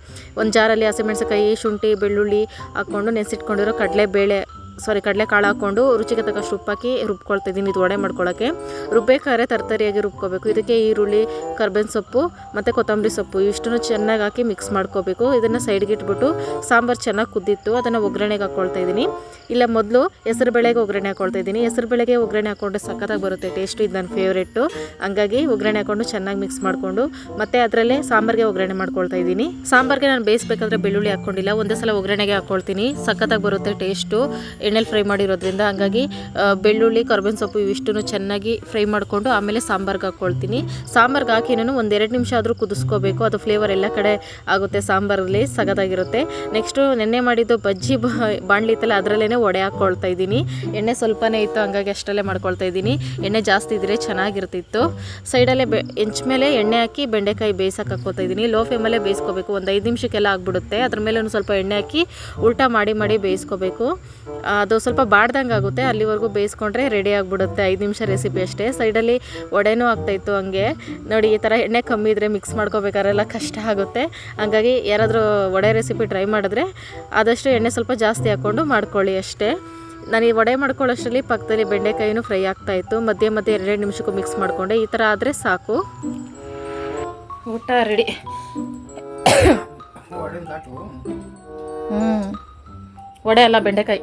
ಒಂದು ಜಾರಲ್ಲಿ ಹಸಿಮೆಣಸಿನಕಾಯಿ ಶುಂಠಿ, ಬೆಳ್ಳುಳ್ಳಿ ಹಾಕ್ಕೊಂಡು ನೆನೆಸಿಟ್ಕೊಂಡಿರೋ ಕಡಲೆಬೇಳೆ ಸಾರಿ ಕಡಲೆಕಾಳು ಹಾಕ್ಕೊಂಡು ರುಚಿಗೆ ತಕ್ಕಷ್ಟು ಉಪ್ಪಾಕಿ ಹಾಕಿ ರುಬ್ಕೊಳ್ತಾ ಇದ್ದೀನಿ ಇದು ವಡೆ ಮಾಡ್ಕೊಳ್ಳೋಕ್ಕೆ ರುಬ್ಬೇಕಾದ್ರೆ ತರ್ತರಿಯಾಗಿ ರುಬ್ಕೋಬೇಕು. ಇದಕ್ಕೆ ಈರುಳ್ಳಿ, ಕರ್ಬೇವಿನ ಸೊಪ್ಪು ಮತ್ತು ಕೊತ್ತಂಬರಿ ಸೊಪ್ಪು ಇಷ್ಟನ್ನು ಚೆನ್ನಾಗಿ ಹಾಕಿ ಮಿಕ್ಸ್ ಮಾಡ್ಕೋಬೇಕು. ಇದನ್ನು ಸೈಡ್ಗೆ ಇಟ್ಬಿಟ್ಟು ಸಾಂಬಾರು ಚೆನ್ನಾಗಿ ಕುದ್ದಿತ್ತು. ಅದನ್ನು ಒಗ್ಗರಣೆಗೆ ಹಾಕ್ಕೊಳ್ತಾ ಇದ್ದೀನಿ ಇಲ್ಲ, ಮೊದಲು ಹೆಸರು ಬೇಳೆಗೆ ಒಗ್ಗರಣೆ ಹಾಕ್ಕೊಳ್ತಾ ಇದ್ದೀನಿ ಹೆಸರು ಬೇಳೆಗೆ ಒಗ್ಗರಣೆ ಹಾಕ್ಕೊಂಡು ಸಖತ್ತಾಗಿ ಬರುತ್ತೆ. ಟೇಸ್ಟು ಇದು ನನ್ನ ಫೇವ್ರೇಟು ಹಂಗಾಗಿ ಒಗ್ಗರಣೆ ಹಾಕ್ಕೊಂಡು ಚೆನ್ನಾಗಿ ಮಿಕ್ಸ್ ಮಾಡಿಕೊಂಡು ಮತ್ತೆ ಅದರಲ್ಲೇ ಸಾಂಬಾರಿಗೆ ಒಗ್ಗರಣೆ ಮಾಡ್ಕೊಳ್ತಾ ಇದ್ದೀನಿ ಸಾಂಬಾರಿಗೆ ನಾನು ಬೇಯಿಸ್ಬೇಕಾದ್ರೆ ಬೆಳ್ಳುಳ್ಳಿ ಹಾಕ್ಕೊಂಡಿಲ್ಲ ಒಂದೇ ಸಲ ಒಗ್ಗರಣೆಗೆ ಹಾಕ್ಕೊಳ್ತೀನಿ ಸಖತ್ತಾಗಿ ಬರುತ್ತೆ ಟೇಸ್ಟು ಎಣ್ಣೆಲಿ ಫ್ರೈ ಮಾಡಿರೋದ್ರಿಂದ ಹಂಗಾಗಿ ಬೆಳ್ಳುಳ್ಳಿ, ಕರ್ಬೇವಿನ ಸೊಪ್ಪು ಇವಿಷ್ಟನ್ನು ಚೆನ್ನಾಗಿ ಫ್ರೈ ಮಾಡಿಕೊಂಡು ಆಮೇಲೆ ಸಾಂಬಾರ್ಗೆ ಹಾಕ್ಕೊಳ್ತೀನಿ ಸಾಂಬಾರ್ಗೆ ಹಾಕಿನೂ ಒಂದೆರಡು ನಿಮಿಷ ಆದರೂ ಕುದಿಸ್ಕೋಬೇಕು. ಅದು ಫ್ಲೇವರ್ ಎಲ್ಲ ಕಡೆ ಆಗುತ್ತೆ, ಸಾಂಬಾರಲ್ಲಿ ಸಗದಾಗಿರುತ್ತೆ. ನೆಕ್ಸ್ಟು ನೆನ್ನೆ ಮಾಡಿದ್ದು ಬಜ್ಜಿ ಬಾಣಲಿ ಇತ್ತಲ್ಲ ಅದರಲ್ಲೇ ಒಡೆ ಹಾಕ್ಕೊಳ್ತಾ ಇದ್ದೀನಿ. ಎಣ್ಣೆ ಸ್ವಲ್ಪನೇ ಇತ್ತು, ಹಂಗಾಗಿ ಅಷ್ಟರಲ್ಲೇ ಮಾಡ್ಕೊಳ್ತಾ ಇದ್ದೀನಿ. ಎಣ್ಣೆ ಜಾಸ್ತಿ ಇದ್ದರೆ ಚೆನ್ನಾಗಿರ್ತಿತ್ತು. ಸೈಡಲ್ಲೇ ಬೆ, ಹೆಂಚ್ ಮೇಲೆ ಎಣ್ಣೆ ಹಾಕಿ ಬೆಂಡೆಕಾಯಿ ಬೇಯಿಸಕ್ಕೆ ಹಾಕೋತಾ ಇದ್ದೀನಿ. ಲೋ ಫ್ಲೇಮಲ್ಲೇ ಬೇಯಿಸ್ಕೋಬೇಕು. ಒಂದು ಐದು ನಿಮಿಷಕ್ಕೆಲ್ಲ ಆಗಿಬಿಡುತ್ತೆ. ಅದ್ರ ಮೇಲೆ ಒಂದು ಸ್ವಲ್ಪ ಎಣ್ಣೆ ಹಾಕಿ ಉಲ್ಟಾ ಮಾಡಿ ಮಾಡಿ ಬೇಯಿಸ್ಕೋಬೇಕು. ಅದು ಸ್ವಲ್ಪ ಬಾಡ್ದಂಗೆ ಆಗುತ್ತೆ ಅಲ್ಲಿವರೆಗೂ ಬೇಯಿಸ್ಕೊಂಡ್ರೆ ರೆಡಿ ಆಗಿಬಿಡುತ್ತೆ. ಐದು ನಿಮಿಷ ರೆಸಿಪಿ ಅಷ್ಟೇ. ಸೈಡಲ್ಲಿ ವಡೆನೂ ಆಗ್ತಾಯಿತ್ತು ಹಂಗೆ. ನೋಡಿ ಈ ಥರ ಎಣ್ಣೆ ಕಮ್ಮಿ ಇದ್ದರೆ ಮಿಕ್ಸ್ ಮಾಡ್ಕೋಬೇಕಾರೆಲ್ಲ ಕಷ್ಟ ಆಗುತ್ತೆ. ಹಂಗಾಗಿ ಯಾರಾದರೂ ವಡೆ ರೆಸಿಪಿ ಟ್ರೈ ಮಾಡಿದ್ರೆ ಆದಷ್ಟು ಎಣ್ಣೆ ಸ್ವಲ್ಪ ಜಾಸ್ತಿ ಹಾಕ್ಕೊಂಡು ಮಾಡ್ಕೊಳ್ಳಿ ಅಷ್ಟೇ. ನಾನು ಈ ವಡೆ ಮಾಡ್ಕೊಳ್ಳೋಷ್ಟರಲ್ಲಿ ಪಕ್ಕದಲ್ಲಿ ಬೆಂಡೆಕಾಯಿನೂ ಫ್ರೈ ಆಗ್ತಾಯಿತ್ತು. ಮಧ್ಯೆ ಮಧ್ಯೆ ಎರಡೆರಡು ನಿಮಿಷಕ್ಕೂ ಮಿಕ್ಸ್ ಮಾಡಿಕೊಂಡೆ. ಈ ಥರ ಆದರೆ ಸಾಕು. ಊಟ ರೆಡಿ ಹ್ಞೂ ವಡೆ ಅಲ್ಲ ಬೆಂಡೆಕಾಯಿ.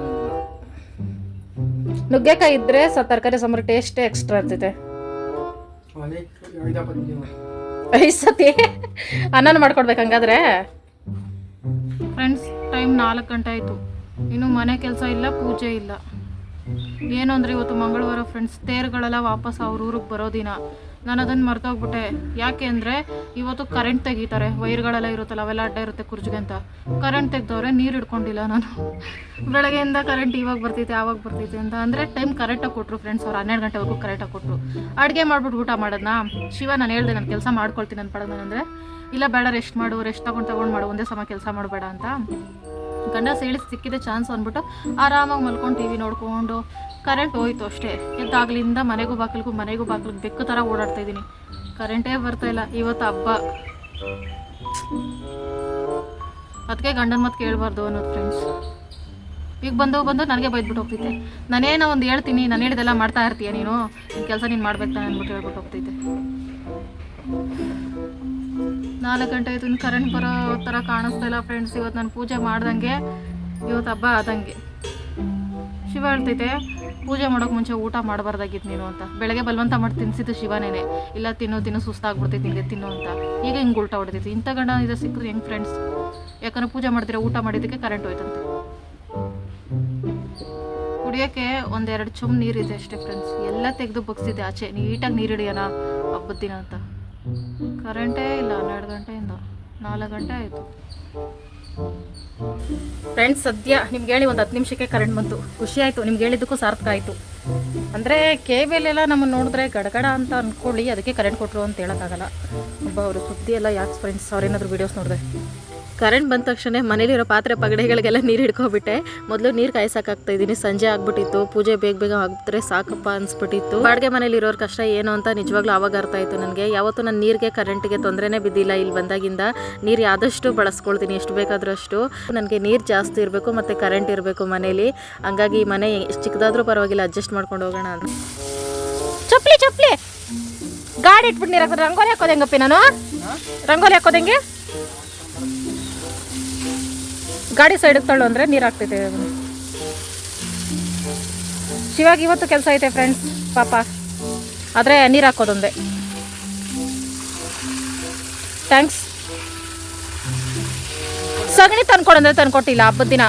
ನುಗ್ಗೆಕಾಯಿ ಇದ್ರೆ ಸ ತರಕಾರಿ ಸಾಂಬಾರು ಟೇಸ್ಟೇ ಎಕ್ಸ್ಟ್ರಾ ಇರ್ತೈತೆ. ಸತಿ ಅನ್ನನ ಮಾಡ್ಕೊಡ್ಬೇಕು ಹಂಗಾದ್ರೆ. ಫ್ರೆಂಡ್ಸ್ ಟೈಮ್ ನಾಲ್ಕು ಗಂಟೆ ಆಯಿತು. ಇನ್ನು ಮನೆ ಕೆಲಸ ಇಲ್ಲ, ಪೂಜೆ ಇಲ್ಲ. ಏನು ಅಂದರೆ ಇವತ್ತು ಮಂಗಳವಾರ ಫ್ರೆಂಡ್ಸ್ ತೇರುಗಳೆಲ್ಲ ವಾಪಸ್ ಅವ್ರ ಊರಿಗೆ ಬರೋ ದಿನ. ನಾನು ಅದನ್ನು ಮರ್ತೋಗ್ಬಿಟ್ಟೆ. ಯಾಕೆ ಅಂದರೆ ಇವತ್ತು ಕರೆಂಟ್ ತೆಗಿತಾರೆ. ವೈರ್ಗಳೆಲ್ಲ ಇರುತ್ತಲ್ಲ, ಅವೆಲ್ಲ ಅಡ್ಡ ಇರುತ್ತೆ ಕುರ್ಜಿಗೆ ಅಂತ. ಕರೆಂಟ್ ತೆಗ್ದವ್ರೆ ನೀರು ಹಿಡ್ಕೊಂಡಿಲ್ಲ ನಾನು. ಬೆಳಗ್ಗೆಯಿಂದ ಕರೆಂಟ್ ಇವಾಗ ಬರ್ತೈತೆ ಆವಾಗ ಬರ್ತೈತೆ ಅಂತ. ಅಂದರೆ ಟೈಮ್ ಕರೆಕ್ಟಾಗಿ ಕೊಟ್ರು ಫ್ರೆಂಡ್ಸ್ ಅವ್ರು, ಹನ್ನೆರಡು ಗಂಟೆವರೆಗೂ ಕರೆಕ್ಟಾಗಿ ಕೊಟ್ಟರು ಅಡುಗೆ ಮಾಡ್ಬಿಟ್ಟು ಊಟ ಮಾಡೋದನ್ನ ಶಿವ, ನಾನು ಹೇಳ್ದೆ ನಾನು ಕೆಲಸ ಮಾಡ್ಕೊಳ್ತೀನಿ ಅಂತ ಪಡಗ ಅಂದರೆ ಇಲ್ಲ ಬೇಡ ರೆಸ್ಟ್ ಮಾಡು ರೆಸ್ಟ್ ತಗೊಂಡು ತಗೊಂಡು ಮಾಡು, ಒಂದೇ ಸಮ ಕೆಲಸ ಮಾಡಬೇಡ ಅಂತ. ಗಂಡ ಸೇಳಿ ಸಿಕ್ಕಿದೆ ಚಾನ್ಸ್ ಅಂದ್ಬಿಟ್ಟು ಆರಾಮಾಗಿ ಮಲ್ಕೊಂಡು ಟಿ ವಿ ನೋಡ್ಕೊಂಡು ಕರೆಂಟ್ ಹೋಯ್ತು ಅಷ್ಟೇ. ಎದ್ದಾಗಲಿಂದ ಮನೆಗೂ ಬಾಗಿಲಿಗೂ ಮನೆಗೂ ಬಾಗಿಲಿಗೆ ಬೆಕ್ಕು ಥರ ಓಡಾಡ್ತಾ ಇದ್ದೀನಿ. ಕರೆಂಟೇ ಬರ್ತಾ ಇಲ್ಲ. ಇವತ್ತು ಹಬ್ಬ. ಅದಕ್ಕೆ ಗಂಡನ ಮಾತು ಕೇಳಬಾರ್ದು ಅನ್ನೋದು ಫ್ರೆಂಡ್ಸ್ ಈಗ ಬಂದು ಬಂದು ನನಗೆ ಬೈದ್ಬಿಟ್ಟು ಹೋಗ್ತೈತೆ. ನಾನೇನೋ ಒಂದು ಹೇಳ್ತೀನಿ, ನಾನು ಹೇಳಿದೆಲ್ಲ ಮಾಡ್ತಾ ಇರ್ತೀಯ ನೀನು? ಕೆಲಸ ನೀನು ಮಾಡ್ಬೇಕು ನಾನು ಅಂದ್ಬಿಟ್ಟು ಹೇಳ್ಬಿಟ್ಟು ಹೋಗ್ತೈತೆ. ನಾಲ್ಕು ಗಂಟೆ ಆಯಿತು, ಇನ್ನು ಕರೆಂಟ್ ಬರೋ ಥರ ಕಾಣಿಸ್ತಾ ಇಲ್ಲ ಫ್ರೆಂಡ್ಸ್ ಇವತ್ತು ನಾನು ಪೂಜೆ ಮಾಡ್ದಂಗೆ, ಇವತ್ತು ಹಬ್ಬ ಆದಂಗೆ. ಶಿವ ಹೇಳ್ತೈತೆ, ಪೂಜೆ ಮಾಡೋಕೆ ಮುಂಚೆ ಊಟ ಮಾಡಬಾರ್ದಾಗಿತ್ತು ನೀನು ಅಂತ. ಬೆಳಗ್ಗೆ ಬಲವಂತ ಮಾಡಿ ತಿನ್ಸಿದ್ದು ಶಿವನೇನೆ. ಇಲ್ಲ ತಿನ್ನು ತಿನ್ನು, ಸುಸ್ತಾಗ್ಬಿಡ್ತೈತಿ ನಿಂಗೆ ತಿನ್ನು ಅಂತ. ಈಗ ಹಿಂಗೆ ಉಲ್ಟಾ ಹೊಡೆದೈತಿ. ಇಂಥ ಗಂಡ ಇದೆ ಸಿಕ್ಕರು ಹೆಂಗೆ ಫ್ರೆಂಡ್ಸ್ ಯಾಕಂದ್ರೆ ಪೂಜೆ ಮಾಡ್ತೀರ, ಊಟ ಮಾಡಿದ್ದಕ್ಕೆ ಕರೆಂಟ್ ಹೋಯ್ತಂತೆ. ಕುಡಿಯೋಕ್ಕೆ ಒಂದೆರಡು ಚುಮ್ ನೀರಿದೆ ಅಷ್ಟೇ ಫ್ರೆಂಡ್ಸ್ ಎಲ್ಲ ತೆಗೆದು ಬಗ್ಸಿದ್ದೆ ಆಚೆ. ನೀಟಾಗಿ ನೀರು ಹಿಡಿಯೋಣ ಹಬ್ಬದ ದಿನ ಅಂತ. ಕರೆಂಟೇ ಇಲ್ಲ, ಹನ್ನೆರಡು ಗಂಟೆಯಿಂದ. ನಾಲ್ಕು ಗಂಟೆ ಆಯಿತು. ಫ್ರೆಂಡ್ಸ್ ಸದ್ಯ ನಿಮ್ಗೆ ಹೇಳಿ ಒಂದು ಹತ್ತು ನಿಮಿಷಕ್ಕೆ ಕರೆಂಟ್ ಬಂತು. ಖುಷಿ ಆಯಿತು, ನಿಮ್ಗೆ ಹೇಳಿದ್ದಕ್ಕೂ ಸಾರ್ಥಕ ಆಯಿತು. ಅಂದರೆ ಕೇಬಲ್ ಎಲ್ಲ ನಮ್ಮನ್ನು ನೋಡಿದ್ರೆ ಗಡಗಡ ಅಂತ ಅಂದ್ಕೊಳ್ಳಿ ಅದಕ್ಕೆ ಕರೆಂಟ್ ಕೊಟ್ಟರು ಅಂತ ಹೇಳೋಕ್ಕಾಗಲ್ಲ. ಒಬ್ಬ ಅವರು ಸುದ್ದಿ ಎಲ್ಲ ಯಾಕೆ ಫ್ರೆಂಡ್ಸ್ ಅವ್ರೇನಾದ್ರು ವೀಡಿಯೋಸ್ ನೋಡಿದೆ? ಕರೆಂಟ್ ಬಂದ ತಕ್ಷಣ ಮನೇಲಿರೋ ಪಾತ್ರೆ ಪಗಡೆಗಳಿಗೆಲ್ಲ ನೀರು ಹಿಡ್ಕೊಬಿಟ್ಟೆ. ಮೊದಲು ನೀರು ಕಾಯ್ಸಕ್ಕಾಗ್ತಾ ಇದ್ದೀನಿ, ಸಂಜೆ ಆಗ್ಬಿಟ್ಟಿತ್ತು. ಪೂಜೆ ಬೇಗ ಬೇಗ ಆಗ್ಬಿಟ್ರೆ ಸಾಕಪ್ಪ ಅನ್ಸ್ಬಿಟ್ಟಿತ್ತು. ಬಾಡಿಗೆ ಮನೇಲಿ ಇರೋರ ಕಷ್ಟ ಏನು ಅಂತ ನಿಜವಾಗ್ಲೂ ಅವಾಗ ಅರ್ಥ ಆಯಿತು ನನಗೆ. ಯಾವತ್ತೂ ನಾನು ನೀರಿಗೆ ಕರೆಂಟ್ಗೆ ತೊಂದರೆನೇ ಬಿದ್ದಿಲ್ಲ ಇಲ್ಲಿ ಬಂದಾಗಿಂದ. ನೀರು ಆದಷ್ಟು ಬಳಸ್ಕೊಳ್ತೀನಿ, ಎಷ್ಟು ಬೇಕಾದರೂ ಅಷ್ಟು. ನನಗೆ ನೀರು ಜಾಸ್ತಿ ಇರಬೇಕು ಮತ್ತು ಕರೆಂಟ್ ಇರಬೇಕು ಮನೇಲಿ. ಹಂಗಾಗಿ ಮನೆ ಎಷ್ಟು ಚಿಕ್ಕದಾದ್ರೂ ಪರವಾಗಿಲ್ಲ, ಅಡ್ಜಸ್ಟ್ ಮಾಡ್ಕೊಂಡು ಹೋಗೋಣ ಅಂತ. ಚಪ್ಲಿ ಚಪ್ಲಿ! ಗಾಡಿ ಇಟ್ಬಿಟ್ಟು ನೀರು ರಂಗೋಲಿ ಹಾಕೋದು ನಾನು? ರಂಗೋಲಿ ಹಾಕೋದು ಗಾಡಿ ಸೈಡಿಗೆ ತಳ್ಳು ಅಂದರೆ ನೀರು ಹಾಕ್ತೈತೆ ಶಿವಾಗ ಇವತ್ತು ಕೆಲಸ ಐತೆ ಫ್ರೆಂಡ್ಸ್ ಪಾಪ. ಆದರೆ ನೀರು ಹಾಕೋದೊಂದೇ ಥ್ಯಾಂಕ್ಸ್ ಸಗಣಿ ತಂದ್ಕೊಡಂದ್ರೆ ತಂದ್ಕೊಟ್ಟಿಲ್ಲ, ಹಬ್ಬದ ದಿನ.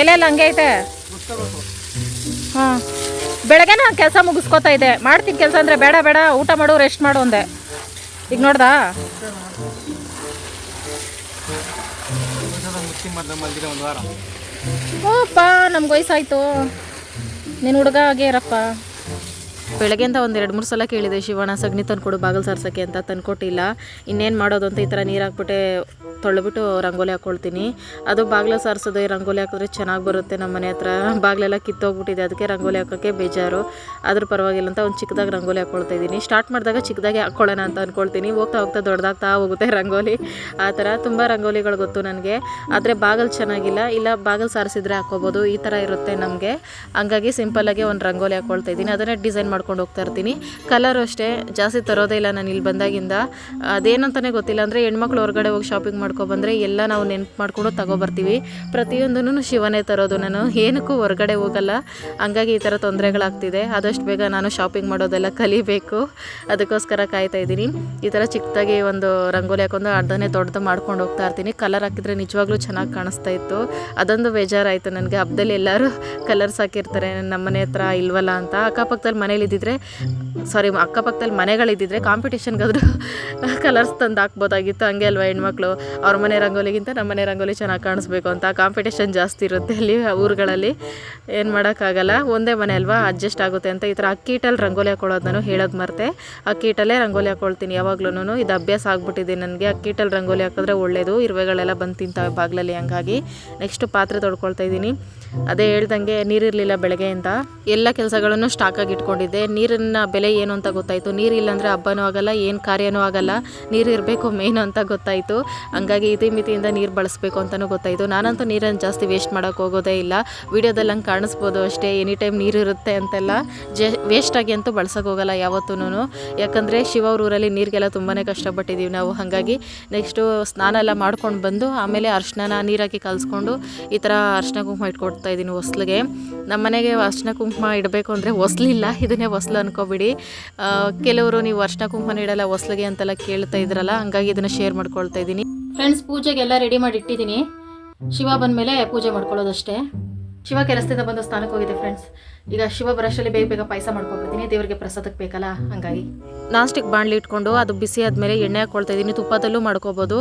ಎಲ್ಲೆಲ್ಲ ಹಂಗೆ ಐತೆ? ಹಾಂ ಬೆಳಗ್ಗೆ ನಾನು ಕೆಲಸ ಮುಗಿಸ್ಕೊತಾ ಇದ್ದೆ. ಮಾಡ್ತೀನಿ ಕೆಲಸ ಅಂದರೆ ಬೇಡ ಬೇಡ, ಊಟ ಮಾಡು ರೆಸ್ಟ್ ಮಾಡು ಅಂದೆ. ಈಗ ನೋಡ್ದಾ? ಓಪ್ಪ, ನಮ್ಗೆ ವಯಸ್ಸಾಯ್ತು. ನೀನು ಹುಡುಗ ಆಗ್ಯಾರಪ್ಪ ಬೆಳಗ್ಗೆಯಿಂದ ಒಂದು ಎರಡು ಮೂರು ಸಲ ಕೇಳಿದೆ, ಶಿವಣ್ಣ, ಸಗಣಿ ತಂದ್ಕೊಡು ಬಾಗಿಲು ಸಾರ್ಸೋಕ್ಕೆ ಅಂತ ತಂದುಕೊಟ್ಟಿಲ್ಲ ಇನ್ನೇನು ಮಾಡೋದು ಅಂತ ಈ ಥರ ನೀರು ಹಾಕ್ಬಿಟ್ಟೆ ತೊಳೆಬಿಟ್ಟು ರಂಗೋಲಿ ಹಾಕ್ಕೊಳ್ತೀನಿ ಅದು ಬಾಗಿಲು ಸಾರಿಸೋದು ರಂಗೋಲಿ ಹಾಕಿದ್ರೆ ಚೆನ್ನಾಗಿ ಬರುತ್ತೆ ನಮ್ಮ ಮನೆ ಹತ್ರ. ಬಾಗಿಲೆಲ್ಲ ಕಿತ್ತೋಗ್ಬಿಟ್ಟಿದೆ, ಅದಕ್ಕೆ ರಂಗೋಲಿ ಹಾಕೋಕ್ಕೆ ಬೇಜಾರು. ಅದ್ರ ಪರವಾಗಿಲ್ಲ ಅಂತ ಒಂದು ಚಿಕ್ಕದಾಗಿ ರಂಗೋಲಿ ಹಾಕ್ಕೊಳ್ತಾ ಇದ್ದೀನಿ. ಸ್ಟಾರ್ಟ್ ಮಾಡಿದಾಗ ಚಿಕ್ಕದಾಗಿ ಹಾಕ್ಕೊಳ್ಳೋಣ ಅಂತ ಅಂದ್ಕೊಳ್ತೀನಿ ಹೋಗ್ತಾ ಹೋಗ್ತಾ ದೊಡ್ಡದಾಗ್ತಾ ಹೋಗುತ್ತೆ ರಂಗೋಲಿ. ಆ ಥರ ತುಂಬ ರಂಗೋಲಿಗಳು ಗೊತ್ತು ನನಗೆ. ಆದರೆ ಬಾಗಿಲು ಚೆನ್ನಾಗಿಲ್ಲ. ಇಲ್ಲ, ಬಾಗಿಲು ಸಾರಿಸಿದ್ರೆ ಹಾಕ್ಕೋಬೋದು ಈ ಥರ ಇರುತ್ತೆ ನಮಗೆ. ಹಂಗಾಗಿ ಸಿಂಪಲ್ಲಾಗಿ ಒಂದು ರಂಗೋಲಿ ಹಾಕ್ಕೊಳ್ತಾ ಇದ್ದೀನಿ. ಅದನ್ನೇ ಡಿಸೈನ್ ಮಾಡ್ಕೊಂಡು ಹೋಗ್ತಾ ಇರ್ತೀನಿ. ಕಲರ್ ಅಷ್ಟೇ, ಜಾಸ್ತಿ ತರೋದೇ ಇಲ್ಲ ನಾನು ಇಲ್ಲಿ ಬಂದಾಗಿಂದ. ಅದೇನಂತಲೇ ಗೊತ್ತಿಲ್ಲ ಅಂದರೆ ಹೆಣ್ಮಕ್ಳು ಹೊರಗಡೆ ಹೋಗಿ ಶಾಪಿಂಗ್ ಮಾಡ್ಕೊಬಂದರೆ ಎಲ್ಲ ನಾವು ನೆನ್ಪು ಮಾಡ್ಕೊಂಡು ತಗೊಬರ್ತೀವಿ. ಪ್ರತಿಯೊಂದನ್ನು ಶಿವನೇ ತರೋದು ನಾನು. ಏನಕ್ಕೂ ಹೊರಗಡೆ ಹೋಗಲ್ಲ. ಹಂಗಾಗಿ ಈ ಥರ ತೊಂದರೆಗಳಾಗ್ತಿದೆ. ಆದಷ್ಟು ಬೇಗ ನಾನು ಶಾಪಿಂಗ್ ಮಾಡೋದೆಲ್ಲ ಕಲಿಬೇಕು. ಅದಕ್ಕೋಸ್ಕರ ಕಾಯ್ತಾ ಇದ್ದೀನಿ. ಈ ಥರ ಚಿಕ್ಕದಾಗಿ ಒಂದು ರಂಗೋಲಿ ಹಾಕೊಂಡು ಅರ್ಧನೇ ದೊಡ್ಡದು ಮಾಡ್ಕೊಂಡು ಹೋಗ್ತಾ ಇರ್ತೀನಿ. ಕಲರ್ ಹಾಕಿದ್ರೆ ನಿಜವಾಗ್ಲೂ ಚೆನ್ನಾಗಿ ಕಾಣಿಸ್ತಾ ಇತ್ತು. ಅದೊಂದು ಬೇಜಾರಾಯಿತು ನನಗೆ. ಹಬ್ಬದಲ್ಲಿ ಎಲ್ಲರೂ ಕಲರ್ಸ್ ಹಾಕಿರ್ತಾರೆ. ನಮ್ಮ ಮನೆ ಹತ್ರ ಇಲ್ವಲ್ಲ ಅಂತ. ಅಕ್ಕಪಕ್ಕದಲ್ಲಿ ಮನೇಲಿ ಇದ್ದಿದ್ರೆ ಸಾರಿ ಅಕ್ಕಪಕ್ಕದಲ್ಲಿ ಮನೆಗಳಿದ್ದಿದ್ರೆ ಕಾಂಪಿಟೇಷನ್ಗಾದರೂ ಕಲರ್ಸ್ ತಂದು ಹಾಕ್ಬೋದಾಗಿತ್ತು. ಹಂಗೆ ಅಲ್ವಾ ಹೆಣ್ಮಕ್ಳು? ಅವ್ರ ಮನೆ ರಂಗೋಲಿಗಿಂತ ನಮ್ಮ ಮನೆ ರಂಗೋಲಿ ಚೆನ್ನಾಗಿ ಕಾಣಿಸ್ಬೇಕು ಅಂತ ಕಾಂಪಿಟೇಷನ್ ಜಾಸ್ತಿ ಇರುತ್ತೆ ಅಲ್ಲಿ ಊರುಗಳಲ್ಲಿ. ಏನು ಮಾಡೋಕ್ಕಾಗಲ್ಲ, ಒಂದೇ ಮನೆ ಅಲ್ವಾ ಅಡ್ಜಸ್ಟ್ ಆಗುತ್ತೆ ಅಂತ ಈ ಥರ ಅಕ್ಕೀಟಲ್ಲಿ ರಂಗೋಲಿ ಹಾಕೊಳ್ಳೋದು ನಾನು ಹೇಳೋದು ಮರ್ತೆ. ಅಕ್ಕೀಟಲ್ಲೇ ರಂಗೋಲಿ ಹಾಕೊಳ್ತೀನಿ ಯಾವಾಗ್ಲೂ ಇದು ಅಭ್ಯಾಸ ಆಗ್ಬಿಟ್ಟಿದೆ ನನಗೆ. ಅಕ್ಕೀಟಲ್ಲಿ ರಂಗೋಲಿ ಹಾಕಿದ್ರೆ ಒಳ್ಳೇದು. ಇರುವೆಗಳೆಲ್ಲ ಬಂದು ತಿಂತಾವೆ ಬಾಗಿಲಲ್ಲಿ ಹಂಗಾಗಿ. ನೆಕ್ಸ್ಟ್ ಪಾತ್ರೆ ತೊಳ್ಕೊಳ್ತಾ ಇದ್ದೀನಿ. ಅದೇ ಹೇಳ್ದಂಗೆ ನೀರಿರಲಿಲ್ಲ ಬೆಳಗ್ಗೆಯಿಂದ ಎಲ್ಲ ಕೆಲಸಗಳನ್ನು ಸ್ಟಾಕಾಗಿ ಇಟ್ಕೊಂಡಿದ್ದೆ ನೀರಿನ ಬೆಲೆ ಏನು ಅಂತ ಗೊತ್ತಾಯಿತು. ನೀರಿಲ್ಲ ಅಂದರೆ ಹಬ್ಬನೂ ಆಗಲ್ಲ, ಏನು ಕಾರ್ಯನೂ ಆಗಲ್ಲ. ನೀರು ಇರಬೇಕು ಮೇನ್ ಅಂತ ಗೊತ್ತಾಯಿತು. ಹಂಗಾಗಿ ಇತಿಮಿತಿಯಿಂದ ನೀರು ಬಳಸಬೇಕು ಅಂತಲೂ ಗೊತ್ತಾಯಿತು. ನಾನಂತೂ ನೀರನ್ನು ಜಾಸ್ತಿ ವೇಸ್ಟ್ ಮಾಡೋಕ್ಕೆ ಹೋಗೋದೇ ಇಲ್ಲ. ವೀಡಿಯೋದಲ್ಲಿ ಹಂಗೆ ಕಾಣಿಸ್ಬೋದು ಅಷ್ಟೇ. ಎನಿ ಟೈಮ್ ನೀರು ಇರುತ್ತೆ ಅಂತೆಲ್ಲ. ಜೆ ವೇಸ್ಟಾಗಿ ಅಂತೂ ಬಳಸೋಕೆ ಹೋಗಲ್ಲ ಯಾವತ್ತೂ ಯಾಕಂದರೆ ಶಿವ ಅವ್ರ ಊರಲ್ಲಿ ನೀರಿಗೆಲ್ಲ ತುಂಬಾ ಕಷ್ಟಪಟ್ಟಿದ್ದೀವಿ ನಾವು. ಹಾಗಾಗಿ ನೆಕ್ಸ್ಟು ಸ್ನಾನ ಎಲ್ಲ ಮಾಡ್ಕೊಂಡು ಬಂದು, ಆಮೇಲೆ ಅರ್ಶಿನ ನೀರಾಕಿ ಕಲಿಸ್ಕೊಂಡು ಈ ಥರ ಅರ್ಶಿನ ಕುಂಕುಮ ಇಟ್ಕೊಡ್ತಾ ಇದ್ದೀನಿ ಹೊಸ್ಲಿಗೆ. ನಮ್ಮ ಮನೆಗೆ ಅರ್ಶಿನ ಕುಂಕುಮ ಇಡಬೇಕು ಅಂದರೆ ಹೊಸ್ಲಿಲ್ಲ. ಇದನ್ನೇ ಹೊಸ್ಲು ಅನ್ಕೋಬಿಡಿ. ಕೆಲವರು ನೀವು ವರ್ಷನ ಕುಂಕುಮ ಇಡಲ್ಲ, ಹೊಸ್ಲಿಗೆ ಅಂತೆಲ್ಲ ಕೇಳ್ತಾ ಇದ್ರಲ್ಲ, ಹಂಗಾಗಿ ಇದನ್ನ ಶೇರ್ ಮಾಡ್ಕೊಳ್ತಾ ಇದ್ದೀನಿ. ಫ್ರೆಂಡ್ಸ್ ಪೂಜೆಗೆಲ್ಲ ರೆಡಿ ಮಾಡಿ ಇಟ್ಟಿದ್ದೀನಿ ಶಿವ ಬಂದಮೇಲೆ ಪೂಜೆ ಮಾಡ್ಕೊಳ್ಳೋದಷ್ಟೇ. ಶಿವ ಕೆಲಸದಿಂದ ಬಂದ ಸ್ಥಾನಕ್ಕೆ ಹೋಗಿದೆ ಫ್ರೆಂಡ್ಸ್ ಈಗ ಶಿವ ಬರೋಷ್ಟರಲ್ಲಿ ಬೇಗ ಬೇಗ ಪಾಯಸ ಮಾಡ್ಕೊಬಿಡ್ತೀನಿ ದೇವರಿಗೆ ಪ್ರಸಾದಕ್ಕೆ ಬೇಕಲ್ಲ? ಹಂಗಾಗಿ. ನಾನ್ ಸ್ಟಿಕ್ ಬಾಣಲಿ ಇಟ್ಕೊಂಡು ಅದು ಬಿಸಿ ಆದ್ಮೇಲೆ ಎಣ್ಣೆ ಹಾಕ್ಕೊಳ್ತಾ ಇದ್ದೀನಿ ತುಪ್ಪದಲ್ಲೂ ಮಾಡ್ಕೋಬಹುದು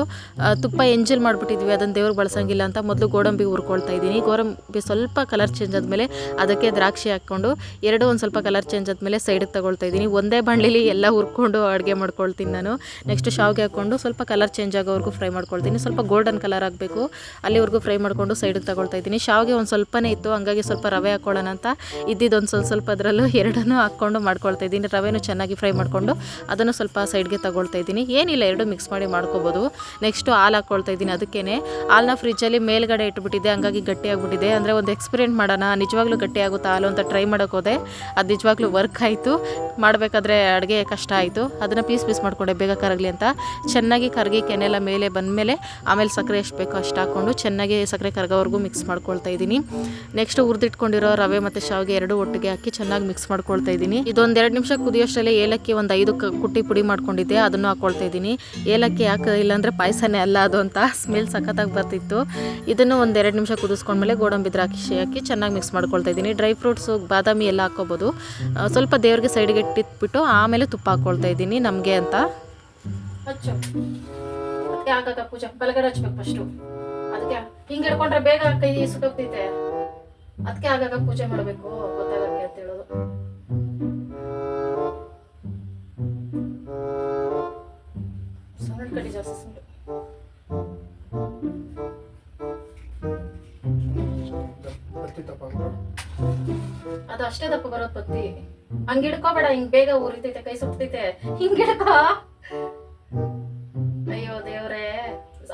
ತುಪ್ಪ ಎಂಜಲ್ ಮಾಡ್ಬಿಟ್ಟಿದ್ವಿ. ಅದನ್ನ ದೇವ್ರಿಗೆ ಬಳಸಂಗಿಲ್ಲ ಅಂತ ಮೊದಲು ಗೋಡಂಬಿ ಹುರ್ಕೊಳ್ತಾ ಇದ್ದೀನಿ ಗೋಡಂಬಿ ಸ್ವಲ್ಪ ಕಲರ್ ಚೇಂಜ್ ಆದ್ಮೇಲೆ ಅದಕ್ಕೆ ದ್ರಾಕ್ಷಿ ಹಾಕ್ಕೊಂಡು ಎರಡು ಒಂದು ಸ್ವಲ್ಪ ಕಲರ್ ಚೇಂಜ್ ಆದ್ಮೇಲೆ ಸೈಡಿಗೆ ತಗೊಳ್ತಾ ಇದ್ದೀನಿ ಒಂದೇ ಬಾಣಲಿಲಿ ಎಲ್ಲ ಹುರ್ಕೊಂಡು ಅಡುಗೆ ಮಾಡ್ಕೊಳ್ತೀನಿ ನಾನು. ನೆಕ್ಸ್ಟ್ ಶಾವಿಗೆ ಹಾಕ್ಕೊಂಡು ಸ್ವಲ್ಪ ಕಲರ್ ಚೇಂಜ್ ಆಗೋವರೆಗೂ ಫ್ರೈ ಮಾಡ್ಕೊಳ್ತೀನಿ. ಸ್ವಲ್ಪ ಗೋಲ್ಡನ್ ಕಲರ್ ಆಗಬೇಕು. ಅಲ್ಲಿವರೆಗೂ ಫ್ರೈ ಮಾಡಿಕೊಂಡು ಸೈಡ್ಗೆ ತಗೊಳ್ತಾ ಇದ್ದೀನಿ ಶಾವಿಗೆ ಒಂದು ಸ್ವಲ್ಪನೇ ಇತ್ತು. ಹಂಗಾಗಿ ಸ್ವಲ್ಪ ರವೆ ಹಾಕ್ಕೊಳ್ಳೋಣ ಅಂತ. ಇದ್ದಿದ್ದೊಂದು ಸ್ವಲ್ಪ ಸ್ವಲ್ಪ ಅದರಲ್ಲೂ ಎರಡನ್ನೂ ಹಾಕ್ಕೊಂಡು ಮಾಡ್ಕೊಳ್ತಾ ಇದ್ದೀನಿ. ರವೆನೂ ಚೆನ್ನಾಗಿ ಫ್ರೈ ಮಾಡಿಕೊಂಡು ಅದನ್ನು ಸ್ವಲ್ಪ ಸೈಡ್ಗೆ ತಗೊಳ್ತಾ ಇದ್ದೀನಿ. ಏನಿಲ್ಲ, ಎರಡು ಮಿಕ್ಸ್ ಮಾಡಿ ಮಾಡ್ಕೋಬೋದು. ನೆಕ್ಸ್ಟು ಹಾಲು ಹಾಕ್ಕೊಳ್ತಾ ಇದ್ದೀನಿ ಅದಕ್ಕೇ ಹಾಲನ್ನ ಫ್ರಿಜ್ಜಲ್ಲಿ ಮೇಲ್ಗಡೆ ಇಟ್ಬಿಟ್ಟಿದೆ ಹಂಗಾಗಿ ಗಟ್ಟಿಯಾಗ್ಬಿಟ್ಟಿದೆ. ಅಂದರೆ ಒಂದು ಎಕ್ಸ್ಪೆರಿಮೆಂಟ್ ಮಾಡೋಣ, ನಿಜವಾಗ್ಲೂ ಗಟ್ಟಿ ಆಗುತ್ತಾ ಹಾಲು ಅಂತ ಟ್ರೈ ಮಾಡೋಕೆ ಹೋದೆ. ಅದು ನಿಜವಾಗ್ಲೂ ವರ್ಕ್ ಆಯಿತು. ಮಾಡಬೇಕಾದ್ರೆ ಅಡುಗೆ ಕಷ್ಟ ಆಯಿತು. ಅದನ್ನು ಪೀಸ್ ಪೀಸ್ ಮಾಡಿಕೊಂಡೆ, ಬೇಗ ಕರಗಲಿ ಅಂತ. ಚೆನ್ನಾಗಿ ಕರಗಿ ಕೆನೆಲ್ಲ ಮೇಲೆ ಬಂದಮೇಲೆ ಆಮೇಲೆ ಸಕ್ಕರೆ ಎಷ್ಟು ಬೇಕೋ ಅಷ್ಟು ಹಾಕ್ಕೊಂಡು ಚೆನ್ನಾಗಿ ಸಕ್ಕರೆ ಕರಗೋವರೆಗೂ ಮಿಕ್ಸ್ ಮಾಡ್ಕೊಳ್ತಾ ಇದ್ದೀನಿ. ನೆಕ್ಸ್ಟ್ ಹುರಿದಿಟ್ಕೊಂಡಿರೋ ರವೆ ಮತ್ತು ಶಾವಿಗೆ ಎರಡು ಒಟ್ಟಿಗೆ ಹಾಕಿ ಚೆನ್ನಾಗಿ ಮಿಕ್ಸ್ ಮಾಡ್ಕೊಳ್ತಾ ಇದ್ದೀನಿ. ಇದೊಂದು ಎರಡು ನಿಮಿಷ ಕುದಿಯೋಷ್ಟರಲ್ಲೇ ಏಲಕ್ಕಿ ಒಂದು ಐದು ಕುಟ್ಟಿ ಪುಡಿ ಮಾಡ್ಕೊಂಡಿದ್ದೆ, ಅದನ್ನು ಹಾಕ್ಕೊಳ್ತಾ ಇದ್ದೀನಿ. ಏಲಕ್ಕಿ ಯಾಕೆ ಇಲ್ಲಾಂದರೆ ಪಾಯಸನೇ ಅಲ್ಲ ಅದು ಅಂತ ಸ್ಮೆಲ್ ಸಖತ್ತಾಗಿ ಬರ್ತಿತ್ತು. ಇದನ್ನು ಒಂದು ಎರಡು ನಿಮಿಷ ಕುದಿಸ್ಕೊಂಡ್ಮೇಲೆ ಗೋಡಂಬಿ ದ್ರಾಕ್ಷಿ ಹಾಕಿ ಚೆನ್ನಾಗಿ ಮಿಕ್ಸ್ ಮಾಡ್ಕೊಳ್ತಾ ಇದ್ದೀನಿ. ಡ್ರೈ ಫ್ರೂಟ್ಸು ಬಾದಾಮಿ ಎಲ್ಲ ಹಾಕೋಬೋದು ಸ್ವಲ್ಪ ದೇವ್ರಿಗೆ ಸೈಡ್ಗೆ ಇಟ್ಟಿಟ್ಬಿಟ್ಟು ಆಮೇಲೆ ತುಪ್ಪ ಹಾಕ್ಕೊಳ್ತಾ ಇದ್ದೀನಿ ನಮಗೆ ಅಂತ. ಅದಕ್ಕೆ ಬಲಗಡೆ ಹಚ್ಬೇಕು ಫಸ್ಟು ಅದಕ್ಕೆ ಹಿಂಗೆ ಬೇಗ ಕೈ ಸುಟ್ಟೋಗ್ತೈತೆ ಅದಕ್ಕೆ ಆಗಾಗ ಪೂಜೆ ಮಾಡಬೇಕು ಗೊತ್ತಾಗಕ್ಕೆ ಅಂತ ಹೇಳೋದು. ಸೌಂಡ್ ಕಡಿ ಜಾಸ್ತಿ ಸೌಂಡ್ ಅದು ಅಷ್ಟೇ ದಪ್ಪ ಬರೋದ್ ಪತ್ತಿ. ಹಂಗ ಹಿಡ್ಕೋಬೇಡ ಹಿಂಗ್ ಬೇಗ ಉರಿತೈತೆ ಕೈ ಸುಟ್ತೈತೆ ಹಿಂಗ್ ಹಿಡ್ಕೋ. ಅಯ್ಯೋ ದೇವ್ರೇ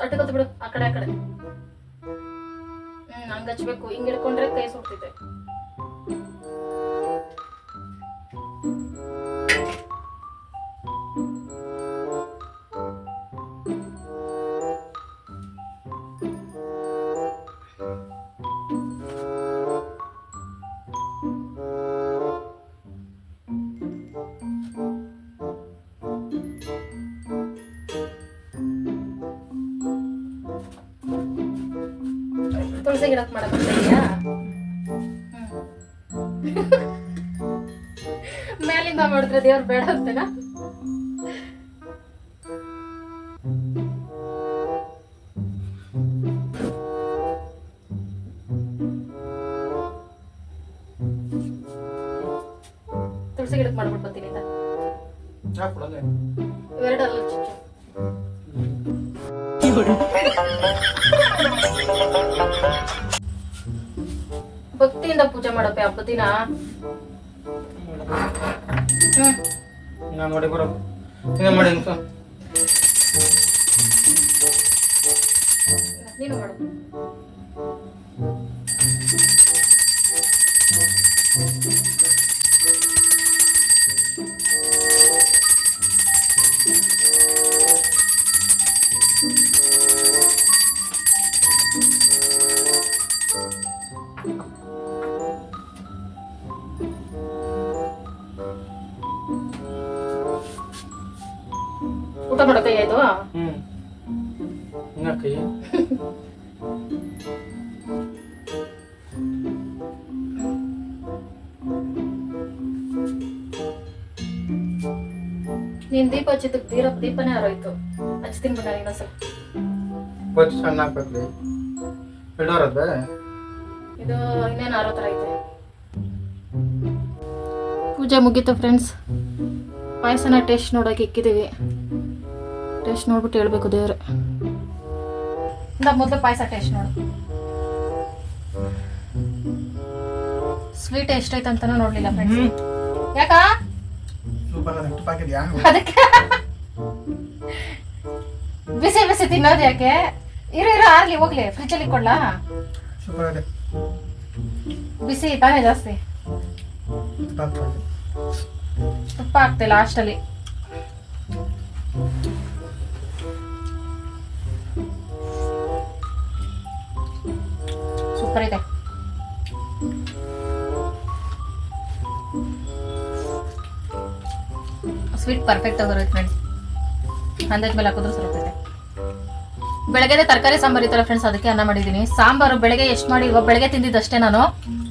ಅಡ್ಡಗೊತ್ತು ಬಿಡು ಆ ಕಡೆ ಆ ಕಡೆ. ಹಚ್ಬೇಕು ಹಿಂಗ್ ಹಿಡ್ಕೊಂಡ್ರೆ ಕೈ ಸುಡ್ತೈತೆ ತುಳಸಿ ಗಿಡಕ್ಕೆ ಮಾಡಕ್ ಮೇಲಿಂದ ಮಾಡಿದ್ರೆ ದೇವ್ರು ಬೇಡ ಅಂತೇನಾ? ದಿನ ನಾನು ನೋಡಿ ಮಾಡಿ ನೀನು ಮಾಡು. ನೀನ್ ದೀಪ ಹಚ್ಚಿದ್ದಕ್ಕೆ ದೀರ ದೀಪನೇ ಆರೋಯ್ತು ಹಚ್ತೀನಿ ಬಿಡ ಸಣ್ಣ ಹಾಕ್ಬೇಕ್ರಿ ಬಿಡೋರದ ಇದು ಇನ್ನೇನು ಆರೋ ಥರ ಐತೆ. ಪೂಜೆ ಮುಗೀತು ಫ್ರೆಂಡ್ಸ್. ಪಾಯಸನ ಟೇಸ್ಟ್ ನೋಡೋಕೆ ಇಕ್ಕಿದ್ದೀವಿ ಟೇಸ್ಟ್ ನೋಡ್ಬಿಟ್ಟು ಹೇಳ್ಬೇಕು ದೇವ್ರೆ. ಇಂದ ಮೊದಲು ಪಾಯಸ ಟೇಸ್ಟ್ ನೋಡು. ಸ್ವೀಟ್ ಎಷ್ಟೈತೆ ಅಂತಾನೂ ನೋಡಲಿಲ್ಲ ಫ್ರೆಂಡ್ಸ್. ಯಾಕಾ? ಹಾಕಿದ್ಯಾ ಅದಕ್ಕೆ ಬಿಸಿ ಬಿಸಿ ತಿನ್ನೋದು ಯಾಕೆ ಇರು ಇರು ಆಗ್ಲಿ ಹೋಗ್ಲಿ ಫ್ರಿಜ್ಜಲ್ಲಿ ಕೊಡ್ಲಾ ಶುಗರ್ ಅದೇ ಬಿಸಿ ತಾನೇ ಜಾಸ್ತಿ ತುಪ್ಪ ಹಾಕ್ಬೇಕು ತುಪ್ಪ ಅಲ್ಲಿ ಲಾಸ್ಟಲ್ಲಿ ಸೂಪರ್ ಇದೆ ಸ್ವೀಟ್ ಪರ್ಫೆಕ್ಟ್ ಆಗಿ ಬರುತ್ತೆ ಫ್ರೆಂಡ್ಸ್ ಅಂದಾಜ್ ಮೇಲೆ ಹಾಕಿದ್ರು ಸರಿತೈತೆ ಬೆಳಗ್ಗೆ ತರಕಾರಿ ಸಾಂಬಾರ್ ಇತ್ತಲ್ಲ ಫ್ರೆಂಡ್ಸ್ ಅದಕ್ಕೆ ಅನ್ನ ಮಾಡಿದ್ದೀನಿ. ಸಾಂಬಾರು ಬೆಳಗ್ಗೆ ಎಷ್ಟು ಮಾಡಿ ಇವಾಗ ಬೆಳಗ್ಗೆ ತಿಂದಿದ್ದಷ್ಟೇ ನಾನು.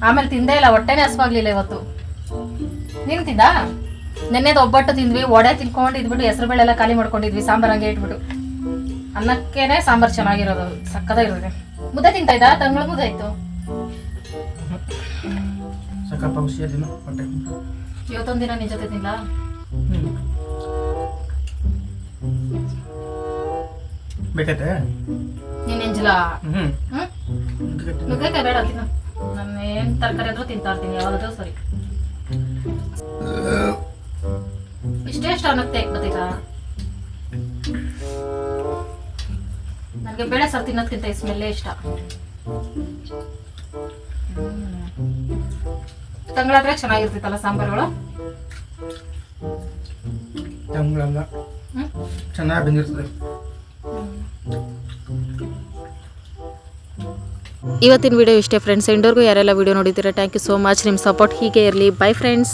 ಆಮೇಲೆ ತಿಂದೇ ಇಲ್ಲ ಹೊಟ್ಟೆನೇ ಹಸುವಾಗ್ಲಿಲ್ಲ ಇವತ್ತು. ನೀನು ತಿಂದ? ನೆನ್ನೆದು ಒಬ್ಬಟ್ಟು ತಿಂದ್ವಿ ಒಡೆ ತಿನ್ಕೊಂಡು ಇದ್ಬಿಟ್ಟು ಹೆಸರು ಬೆಳೆ ಎಲ್ಲ ಖಾಲಿ ಮಾಡ್ಕೊಂಡಿದ್ವಿ ಸಾಂಬಾರ್ ಹಂಗೆ ಇಟ್ಬಿಟ್ಟು. ಅನ್ನಕ್ಕೇನೆ ಸಾಂಬಾರ್ ಚೆನ್ನಾಗಿರೋದು ಸಕ್ಕದಾಗಿರೋದೆ ಮುದ್ದೆ ತಿಂತಾ ಇದ್ದ? ತಂಗಳ ಮುದ್ದೆ ಆಯ್ತು. ಇವತ್ತೊಂದಿನ ನಿನ್ ಜೊತೆ ತಿನ್ಲ? ಬೇಕೈತೆ ನೀನ್ ಎಂಜಿಲ ಹ್ಞೂ ಹ್ಮ್? ನುಗ್ಗೆಕಾಯಿ ಬೇಡ ತಿನ್ನ ನಾನು ಏನ್ ತರಕಾರಿ ಆದ್ರೂ ತಿಂತಾ ಇರ್ತೀನಿ ಯಾವಾಗಾದ್ರೂ ಸರಿ. ಇಷ್ಟೇ ಇಷ್ಟ ಅನ್ನತ್ತೆ ಗೊತ್ತಿಲ್ಲ ನನಗೆ ಬೇಳೆ ಸಾರು ತಿನ್ನೋದ್ಕಿಂತ ಈ ಸ್ಮೆಲ್ಲೇ ಇಷ್ಟ. ತಂಗಳಾದ್ರೆ ಚೆನ್ನಾಗಿರ್ತಿತ್ತಲ್ಲ ಸಾಂಬಾರುಗಳು? ತಂಗಳಲ್ಲ. ಚೆನ್ನಾಗಿ ಬಂದಿರ್ತದೆ. ಇವತ್ತಿನ ವಿಡಿಯೋ ಇಷ್ಟೇ ಫ್ರೆಂಡ್ಸ್ ಎಂಡೋರ್ಗೂ ಯಾರೆಲ್ಲ ವಿಡಿಯೋ ನೋಡಿದ್ದೀರಾ ಥ್ಯಾಂಕ್ ಯು ಸೋ ಮಚ್ ನಿಮ್ಮ ಸಪೋರ್ಟ್ ಹೀಗೆ ಇರಲಿ. By friends